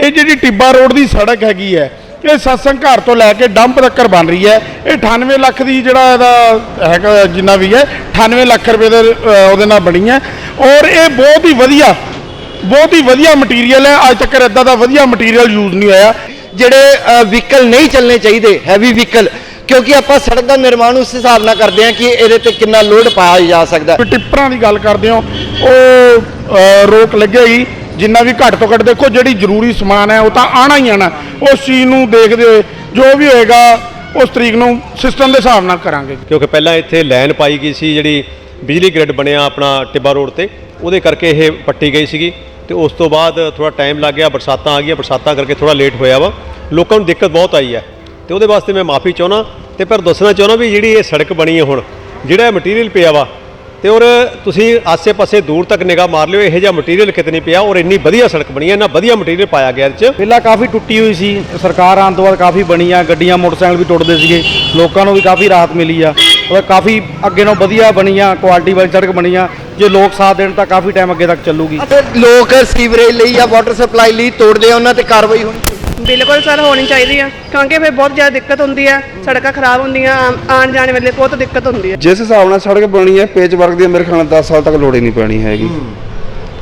ਇਹ ਜਿਹੜੀ ਟਿੱਬਾ ਰੋਡ ਦੀ ਸੜਕ ਹੈਗੀ ਹੈ, ਇਹ ਸਤਸੰਗ ਘਰ ਤੋਂ ਲੈ ਕੇ ਡੰਪ ਤੱਕ ਬਣ ਰਹੀ ਹੈ। ਇਹ 98 ਲੱਖ ਦੀ ਜਿਹੜਾ ਇਹਦਾ ਹੈਗਾ ਜਿੰਨਾ ਵੀ ਹੈ 98 ਲੱਖ ਰੁਪਏ ਦੇ ਉਹਦੇ ਨਾਲ ਬਣੀ ਹੈ। ਔਰ ਇਹ ਬਹੁਤ ਹੀ ਵਧੀਆ, ਬਹੁਤ ਹੀ ਵਧੀਆ ਮਟੀਰੀਅਲ ਹੈ। ਅੱਜ ਤੱਕ ਇਦਾਂ ਦਾ ਵਧੀਆ ਮਟੀਰੀਅਲ ਯੂਜ਼ ਨਹੀਂ ਹੋਇਆ। ਜਿਹੜੇ ਵਹੀਕਲ ਨਹੀਂ ਚੱਲਣੇ ਚਾਹੀਦੇ ਹੈਵੀ ਵਹੀਕਲ ਕਿਉਂਕਿ ਆਪਾਂ ਸੜਕ ਦਾ ਨਿਰਮਾਣ ਉਸ ਹਿਸਾਬ ਨਾਲ ਕਰਦੇ ਹਾਂ ਕਿ ਇਹਦੇ ਤੇ ਕਿੰਨਾ ਲੋਡ ਪਾਇਆ ਜਾ ਸਕਦਾ ਟਿੱਪਰਾਂ ਦੀ ਗੱਲ ਕਰਦੇ ਹੋ, ਉਹ ਰੋਕ ਲੱਗੇਗੀ ਜਿੰਨਾ ਵੀ ਘੱਟ ਤੋਂ ਘੱਟ ਦੇਖੋ, ਜਿਹੜੀ ਜ਼ਰੂਰੀ ਸਮਾਨ ਹੈ, ਉਹ ਤਾਂ ਆਣਾ ਹੀ ਆਣਾ ਉਸ ਚੀਜ਼ ਨੂੰ ਦੇਖਦੇ ਹੋਏ, ਜੋ ਵੀ ਹੋਏਗਾ, ਉਸ ਤਰੀਕ ਨੂੰ ਸਿਸਟਮ ਦੇ ਹਿਸਾਬ ਨਾਲ ਕਰਾਂਗੇ। ਕਿਉਂਕਿ ਪਹਿਲਾਂ ਇੱਥੇ ਲਾਈਨ ਪਾਈ ਗਈ ਸੀ, ਜਿਹੜੀ ਬਿਜਲੀ ਗ੍ਰਿਡ ਬਣਿਆ ਆਪਣਾ ਟਿੱਬਾ ਰੋਡ ਤੇ, ਉਹਦੇ ਕਰਕੇ ਇਹ ਪੱਟੀ ਗਈ ਸੀਗੀ। ਤੇ ਉਸ ਤੋਂ ਬਾਅਦ ਥੋੜਾ ਟਾਈਮ ਲੱਗ ਗਿਆ, ਬਰਸਾਤਾਂ ਆ ਗਈਆਂ, ਬਰਸਾਤਾਂ ਕਰਕੇ ਥੋੜਾ ਲੇਟ ਹੋਇਆ ਵਾ। ਲੋਕਾਂ ਨੂੰ ਦਿੱਕਤ ਬਹੁਤ ਆਈ ਹੈ। ਤੇ ਉਹਦੇ ਵਾਸਤੇ ਮੈਂ ਮਾਫੀ ਚਾਹੁੰਦਾ, ਤੇ ਪਰ ਦੱਸਣਾ ਚਾਹੁੰਦਾ ਵੀ ਜਿਹੜੀ ਇਹ ਸੜਕ ਬਣੀ ਹੈ ਹੁਣ, ਜਿਹੜਾ ਮਟੀਰੀਅਲ ਪਿਆ ਵਾ ਤੇ ਔਰ ਤੁਸੀਂ ਆਸੇ-ਪਾਸੇ ਦੂਰ ਤੱਕ ਨਿਗਾਹ ਮਾਰ ਲਿਓ ਇਹੋ ਜਿਹਾ ਮਟੀਰੀਅਲ ਕਿਤੇ ਨਹੀਂ ਪਿਆ ਔਰ ਇੰਨੀ ਵਧੀਆ ਸੜਕ ਬਣੀ ਹੈ ਇੰਨਾ ਵਧੀਆ ਮਟੀਰੀਅਲ ਪਾਇਆ ਗਿਆ ਇਹਦੇ 'ਚ। ਪਹਿਲਾਂ ਕਾਫੀ ਟੁੱਟੀ ਹੋਈ ਸੀ ਸਰਕਾਰ ਆਉਣ ਤੋਂ ਬਾਅਦ ਕਾਫੀ ਬਣੀ ਆ ਗੱਡੀਆਂ ਮੋਟਰਸਾਈਕਲ ਵੀ ਟੁੱਟਦੇ ਸੀਗੇ ਲੋਕਾਂ ਨੂੰ ਵੀ ਕਾਫੀ ਰਾਹਤ ਮਿਲੀ ਆ। ਉਹ ਕਾਫੀ ਅੱਗੇ ਨਾਲੋਂ ਵਧੀਆ ਬਣੀ ਆ ਕੁਆਲਿਟੀ ਵਾਲੀ ਸੜਕ ਬਣੀ ਆ ਜੇ ਲੋਕ ਸਾਥ ਦੇਣ ਤਾਂ ਕਾਫੀ ਟਾਈਮ ਅੱਗੇ ਤੱਕ ਚੱਲੂਗੀ। ਅਤੇ ਲੋਕ ਸੀਵਰੇਜ ਲਈ ਜਾਂ ਵਾਟਰ ਸਪਲਾਈ ਲਈ ਤੋੜਦੇ ਆ ਉਹਨਾਂ ਤੇ ਕਾਰਵਾਈ ਹੋਣੀ ਬਿਲਕੁਲ ਸਰ ਹੋਣੀ ਚਾਹੀਦੀ ਆ ਕਿਉਂਕਿ ਫਿਰ ਬਹੁਤ ਜ਼ਿਆਦਾ ਦਿੱਕਤ ਹੁੰਦੀ ਆ ਸੜਕਾਂ ਖਰਾਬ ਹੁੰਦੀਆਂ ਆਉਣ ਜਾਣ ਵੇਲੇ ਬਹੁਤ ਦਿੱਕਤ ਹੁੰਦੀ ਆ। ਜਿਸ ਹਿਸਾਬ ਨਾਲ ਸੜਕ ਬਣੀ ਹੈ ਪੇਚ ਵਰਕ ਦੀ ਮੇਰੇ ਖਿਆਲ ਨਾਲ 10 ਸਾਲ ਤੱਕ ਲੋੜ ਹੀ ਨਹੀਂ ਪੈਣੀ ਹੈਗੀ।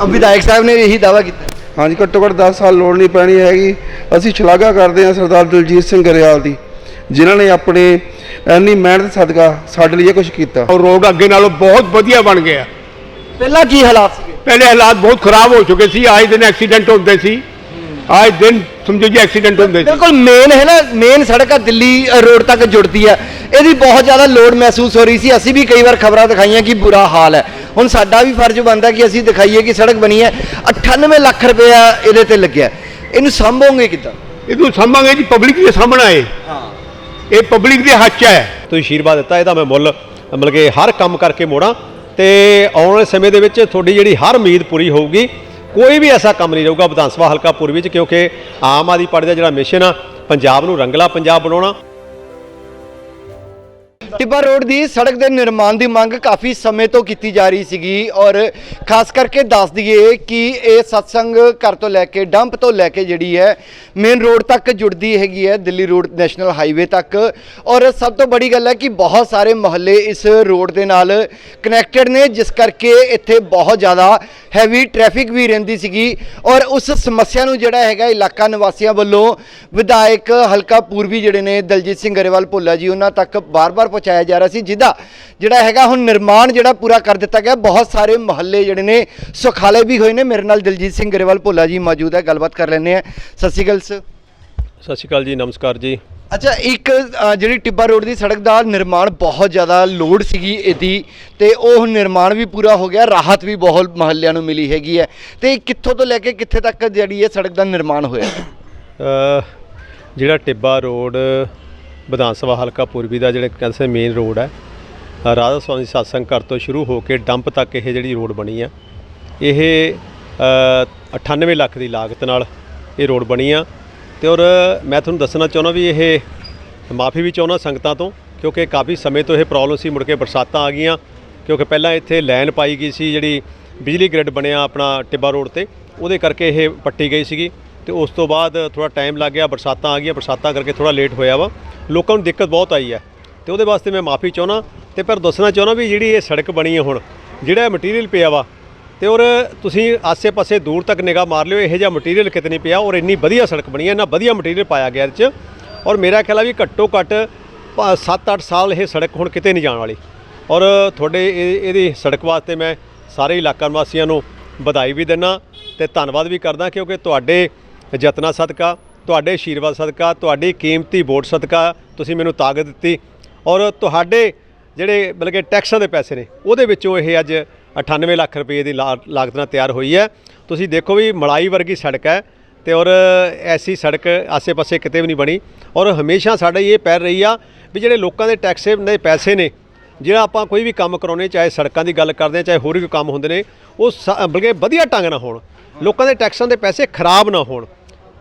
ਅਬ ਵਿਧਾਇਕ ਸਾਹਿਬ ਨੇ ਇਹੀ ਦਾਵਾ ਕੀਤਾ। ਹਾਂਜੀ ਘੱਟੋ ਘੱਟ 10 ਸਾਲ ਲੋੜ ਨਹੀਂ ਪੈਣੀ ਹੈਗੀ। ਅਸੀਂ ਸ਼ਲਾਘਾ ਕਰਦੇ ਹਾਂ ਸਰਦਾਰ ਦਲਜੀਤ ਸਿੰਘ ਗਰੇਵਾਲ ਦੀ ਜਿਨ੍ਹਾਂ ਨੇ ਆਪਣੇ ਇੰਨੀ ਮਿਹਨਤ ਸਦਕਾ ਸਾਡੇ ਲਈ ਇਹ ਕੁਝ ਕੀਤਾ। ਔਰ ਰੋਡ ਅੱਗੇ ਨਾਲੋਂ ਬਹੁਤ ਵਧੀਆ ਬਣ ਗਿਆ। ਪਹਿਲਾਂ ਕੀ ਹਾਲਾਤ ਸੀਗੇ? ਪਹਿਲੇ ਹਾਲਾਤ ਬਹੁਤ ਖਰਾਬ ਹੋ ਚੁੱਕੇ ਸੀ ਆਏ ਦਿਨ ਐਕਸੀਡੈਂਟ ਹੁੰਦੇ ਸੀ। ਆਏ ਦਿਨ ਸਮਝੋ ਜੀ ਐਕਸੀਡੈਂਟ ਹੁੰਦੇ ਸੀ। ਬਿਲਕੁਲ ਮੇਨ ਹੈ ਨਾ ਮੇਨ ਸੜਕ ਆ ਦਿੱਲੀ ਰੋਡ ਤੱਕ ਜੁੜਦੀ ਹੈ ਇਹਦੀ ਬਹੁਤ ਜ਼ਿਆਦਾ ਲੋਡ ਮਹਿਸੂਸ ਹੋ ਰਹੀ ਸੀ। ਅਸੀਂ ਵੀ ਕਈ ਵਾਰ ਖਬਰਾਂ ਦਿਖਾਈਆਂ ਕਿ ਬੁਰਾ ਹਾਲ ਹੈ। ਹੁਣ ਸਾਡਾ ਵੀ ਫਰਜ਼ ਬਣਦਾ ਕਿ ਅਸੀਂ ਦਿਖਾਈਏ ਕਿ ਸੜਕ ਬਣੀ ਹੈ। 98 ਲੱਖ ਰੁਪਇਆ ਇਹਦੇ ਤੇ ਲੱਗਿਆ। ਇਹਨੂੰ ਸੰਭੋਗੇ ਕਿੱਦਾਂ? ਇਹਨੂੰ ਸਾਂਭਾਂਗੇ ਜੀ ਪਬਲਿਕ ਦੇ ਸਾਹਮਣੇ ਆਏ। ਹਾਂ। ਇਹ ਪਬਲਿਕ ਦੇ ਹੱਥ 'ਚ ਹੈ। ਤੁਸੀਂ ਆਸ਼ੀਰਵਾਦ ਦਿੱਤਾ ਇਹਦਾ ਮੈਂ ਮੁੱਲ ਮਤਲਬ ਕਿ ਹਰ ਕੰਮ ਕਰਕੇ ਮੋੜਾਂ। ਤੇ ਆਉਣ ਵਾਲੇ ਸਮੇਂ ਦੇ ਵਿੱਚ ਤੁਹਾਡੀ ਜਿਹੜੀ ਹਰ ਉਮੀਦ ਪੂਰੀ ਹੋਊਗੀ ਕੋਈ ਵੀ ਐਸਾ ਕੰਮ ਨਹੀਂ ਰਹੂਗਾ ਵਿਧਾਨ ਸਭਾ ਹਲਕਾ ਪੂਰਬੀ ਚ, ਕਿਉਂਕਿ ਆਮ ਆਦਮੀ ਪਾਰਟੀ ਦਾ ਜਿਹੜਾ ਮਿਸ਼ਨ ਆ, ਪੰਜਾਬ ਨੂੰ ਰੰਗਲਾ ਪੰਜਾਬ ਬਣਾਉਣਾ ਟਿੱਬਾ ਰੋਡ ਦੀ ਸੜਕ ਦੇ ਨਿਰਮਾਣ ਦੀ ਮੰਗ ਕਾਫੀ ਸਮੇਂ ਤੋਂ ਕੀਤੀ ਜਾ ਰਹੀ ਸੀਗੀ ਔਰ ਖਾਸ ਕਰਕੇ ਦੱਸ ਦਈਏ ਕਿ ਇਹ ਸਤਸੰਗ ਘਰ ਤੋਂ ਲੈ ਕੇ ਡੰਪ ਤੋਂ ਲੈ ਕੇ ਜਿਹੜੀ ਹੈ ਮੇਨ ਰੋਡ ਤੱਕ ਜੁੜਦੀ ਹੈਗੀ ਹੈ, ਦਿੱਲੀ ਰੋਡ ਨੈਸ਼ਨਲ ਹਾਈਵੇ ਤੱਕ। ਔਰ ਸਭ ਤੋਂ ਬੜੀ ਗੱਲ ਹੈ ਕਿ ਬਹੁਤ ਸਾਰੇ ਮੁਹੱਲੇ ਇਸ ਰੋਡ ਦੇ ਨਾਲ ਕਨੈਕਟਡ ਨੇ, ਜਿਸ ਕਰਕੇ ਇੱਥੇ ਬਹੁਤ ਜ਼ਿਆਦਾ ਹੈਵੀ ਟ੍ਰੈਫਿਕ ਵੀ ਰਹਿੰਦੀ ਸੀਗੀ। ਔਰ ਉਸ ਸਮੱਸਿਆ ਨੂੰ ਜਿਹੜਾ ਹੈਗਾ ਇਲਾਕਾ ਨਿਵਾਸੀਆਂ ਵੱਲੋਂ ਵਿਧਾਇਕ ਹਲਕਾ ਪੂਰਬੀ ਜਿਹੜੇ ਨੇ, ਦਲਜੀਤ ਸਿੰਘ ਗਰੇਵਾਲ ਭੋਲਾ ਜੀ, ਉਹਨਾਂ ਤੱਕ ਬਾਰ-ਬਾਰ ਪਹੁੰਚਾਇਆ ਜਾ ਰਿਹਾ ਸੀ ਜਿਹਦਾ ਜਿਹੜਾ ਹੈਗਾ ਹੁਣ ਨਿਰਮਾਣ ਜਿਹੜਾ ਪੂਰਾ ਕਰ ਦਿੱਤਾ ਗਿਆ ਬਹੁਤ ਸਾਰੇ ਮੁਹੱਲੇ ਜਿਹੜੇ ਨੇ ਸੁਖਾਲੇ ਵੀ ਹੋਏ ਨੇ। ਮੇਰੇ ਨਾਲ ਦਲਜੀਤ ਸਿੰਘ ਗਰੇਵਾਲ ਭੋਲਾ ਜੀ ਮੌਜੂਦ ਹੈ ਗੱਲਬਾਤ ਕਰ ਲੈਂਦੇ ਆ ਸਤਿ ਸ਼੍ਰੀ ਅਕਾਲ ਸਰ। ਸਤਿ ਸ਼੍ਰੀ ਅਕਾਲ ਜੀ ਨਮਸਕਾਰ ਜੀ। ਅੱਛਾ ਇੱਕ ਅ, ਜਿਹੜੀ ਟਿੱਬਾ ਰੋਡ ਦੀ ਸੜਕ ਦਾ ਨਿਰਮਾਣ ਬਹੁਤ ਜ਼ਿਆਦਾ ਲੋਡ ਸੀਗੀ ਇਹਦੀ ਤੇ ਉਹ ਨਿਰਮਾਣ ਵੀ ਪੂਰਾ ਹੋ ਗਿਆ ਰਾਹਤ ਵੀ ਬਹੁਤ ਮਹੱਲਿਆਂ ਨੂੰ ਮਿਲੀ ਹੈਗੀ ਹੈ। ਤੇ ਕਿੱਥੋਂ ਤੋਂ ਲੈ ਕੇ ਕਿੱਥੇ ਤੱਕ ਜਿਹੜੀ ਇਹ ਸੜਕ ਦਾ ਨਿਰਮਾਣ ਹੋਇਆ? ਅ, ਜਿਹੜਾ ਟਿੱਬਾ ਰੋਡ ਵਿਧਾਨ ਸਭਾ ਹਲਕਾ ਪੂਰਬੀ ਦਾ ਜਿਹੜੇ ਕਹਿੰਦੇ ਮੇਨ ਰੋਡ ਹੈ। ਰਾਧਾ ਸਵਾਮੀ ਸਤਸੰਗ ਘਰ ਤੋਂ ਸ਼ੁਰੂ ਹੋ ਕੇ ਡੰਪ ਤੱਕ ਇਹ ਜਿਹੜੀ ਰੋਡ ਬਣੀ ਆ। ਇਹ ਅ, 98 ਲੱਖ ਦੀ ਲਾਗਤ ਨਾਲ ਇਹ ਰੋਡ ਬਣੀ ਆ। ਤੇ ਔਰ ਮੈਂ ਤੁਹਾਨੂੰ ਦੱਸਣਾ ਚਾਹੁੰਦਾ ਵੀ ਇਹ ਮਾਫੀ ਵੀ ਚਾਹੁੰਦਾ ਸੰਗਤਾਂ ਤੋਂ ਕਿਉਂਕਿ ਕਾਫੀ ਸਮੇਂ ਤੋਂ ਇਹ ਪ੍ਰੋਬਲਮ ਸੀ ਮੁੜ ਕੇ ਬਰਸਾਤਾਂ ਆ ਗਈਆਂ। ਕਿਉਂਕਿ ਪਹਿਲਾਂ ਇੱਥੇ ਲਾਈਨ ਪਾਈ ਗਈ ਸੀ ਜਿਹੜੀ ਬਿਜਲੀ ਗ੍ਰਿਡ ਬਣਿਆ ਆਪਣਾ ਟਿੱਬਾ ਰੋਡ ਤੇ ਉਹਦੇ ਕਰਕੇ ਇਹ ਪੱਟੀ ਗਈ ਸੀਗੀ। ਤੇ ਉਸ ਤੋਂ ਬਾਅਦ ਥੋੜਾ ਟਾਈਮ ਲੱਗ ਗਿਆ, ਬਰਸਾਤਾਂ ਆ ਗਈਆਂ, ਬਰਸਾਤਾਂ ਕਰਕੇ ਥੋੜਾ ਲੇਟ ਹੋਇਆ ਵਾ। ਲੋਕਾਂ ਨੂੰ ਦਿੱਕਤ ਬਹੁਤ ਆਈ ਹੈ। ਤੇ ਉਹਦੇ ਵਾਸਤੇ ਮੈਂ ਮਾਫੀ ਚਾਹੁੰਦਾ, ਤੇ ਪਰ ਦੱਸਣਾ ਚਾਹੁੰਦਾ ਵੀ ਜਿਹੜੀ ਇਹ ਸੜਕ ਬਣੀ ਹੈ ਹੁਣ, ਜਿਹੜਾ ਮਟੀਰੀਅਲ ਪਿਆ ਵਾ, ਤੇ ਔਰ ਤੁਸੀਂ ਆਸੇ-ਪਾਸੇ ਦੂਰ ਤੱਕ ਨਿਗਾਹ ਮਾਰ ਲਿਓ, ਇਹੋ ਜਿਹਾ ਮਟੀਰੀਅਲ ਕਿਤੇ ਨਹੀਂ ਪਿਆ, ਔਰ ਇੰਨੀ ਵਧੀਆ ਸੜਕ ਬਣੀ ਹੈ, ਇੰਨਾ ਵਧੀਆ ਮਟੀਰੀਅਲ ਪਾਇਆ ਗਿਆ ਇਹਦੇ 'ਚ। ਔਰ ਮੇਰਾ ਖਿਆਲ ਆ ਵੀ ਘੱਟੋ ਘੱਟ 7-8 ਸਾਲ ਇਹ ਸੜਕ ਹੁਣ ਕਿਤੇ ਨਹੀਂ ਜਾਣ ਵਾਲੀ। ਔਰ ਤੁਹਾਡੇ ਇਹ- ਇਹਦੀ ਸੜਕ ਵਾਸਤੇ ਮੈਂ ਸਾਰੇ ਇਲਾਕਾ ਨਿਵਾਸੀਆਂ ਨੂੰ ਵਧਾਈ ਵੀ ਦਿੰਦਾ, ਤੇ ਧੰਨਵਾਦ ਵੀ ਕਰਦਾ, ਕਿਉਂਕਿ ਤੁਹਾਡੇ ਯਤਨਾਂ ਸਦਕਾ, ਤੁਹਾਡੇ ਆਸ਼ੀਰਵਾਦ ਸਦਕਾ, ਤੁਹਾਡੀ ਕੀਮਤੀ ਵੋਟ ਸਦਕਾ ਤੁਸੀਂ ਮੈਨੂੰ ਤਾਕਤ ਦਿੱਤੀ। ਔਰ ਤੁਹਾਡੇ ਜਿਹੜੇ ਮਤਲਬ ਕਿ ਟੈਕਸਾਂ ਦੇ ਪੈਸੇ ਨੇ, ਉਹਦੇ ਵਿੱਚੋਂ ਇਹ ਅੱਜ 98 ਲੱਖ ਰੁਪਏ ਦੀ ਲਾ- ਲਾਗਤ ਨਾਲ ਤਿਆਰ ਹੋਈ ਹੈ। ਤੁਸੀਂ ਦੇਖੋ ਵੀ ਮਲਾਈ ਵਰਗੀ ਸੜਕ ਹੈ ਤੇ ਔਰ ਐਸੀ ਸੜਕ ਆਸੇ-ਪਾਸੇ ਕਿਤੇ ਵੀ ਨਹੀਂ ਬਣੀ। ਔਰ ਹਮੇਸ਼ਾ ਸਾਡਾ ਇਹ ਪੈਰ ਰਹੀ ਆ ਵੀ ਜਿਹੜੇ ਲੋਕਾਂ ਦੇ ਟੈਕਸ ਦੇ ਪੈਸੇ ਨੇ, ਜਿਹੜਾ ਆਪਾਂ ਕੋਈ ਵੀ ਕੰਮ ਕਰਾਉਨੇ ਚਾਹੇ ਸੜਕਾਂ ਦੀ ਗੱਲ ਕਰਦੇ ਹਾਂ, ਚਾਹੇ ਹੋਰ ਵੀ ਕੰਮ ਹੁੰਦੇ ਨੇ, ਉਹ ਸ- ਬਲਕਿ ਵਧੀਆ ਢੰਗ ਨਾਲ ਹੋਣ। ਲੋਕਾਂ ਦੇ ਟੈਕਸਾਂ ਦੇ ਪੈਸੇ ਖਰਾਬ ਨਾ ਹੋਣ।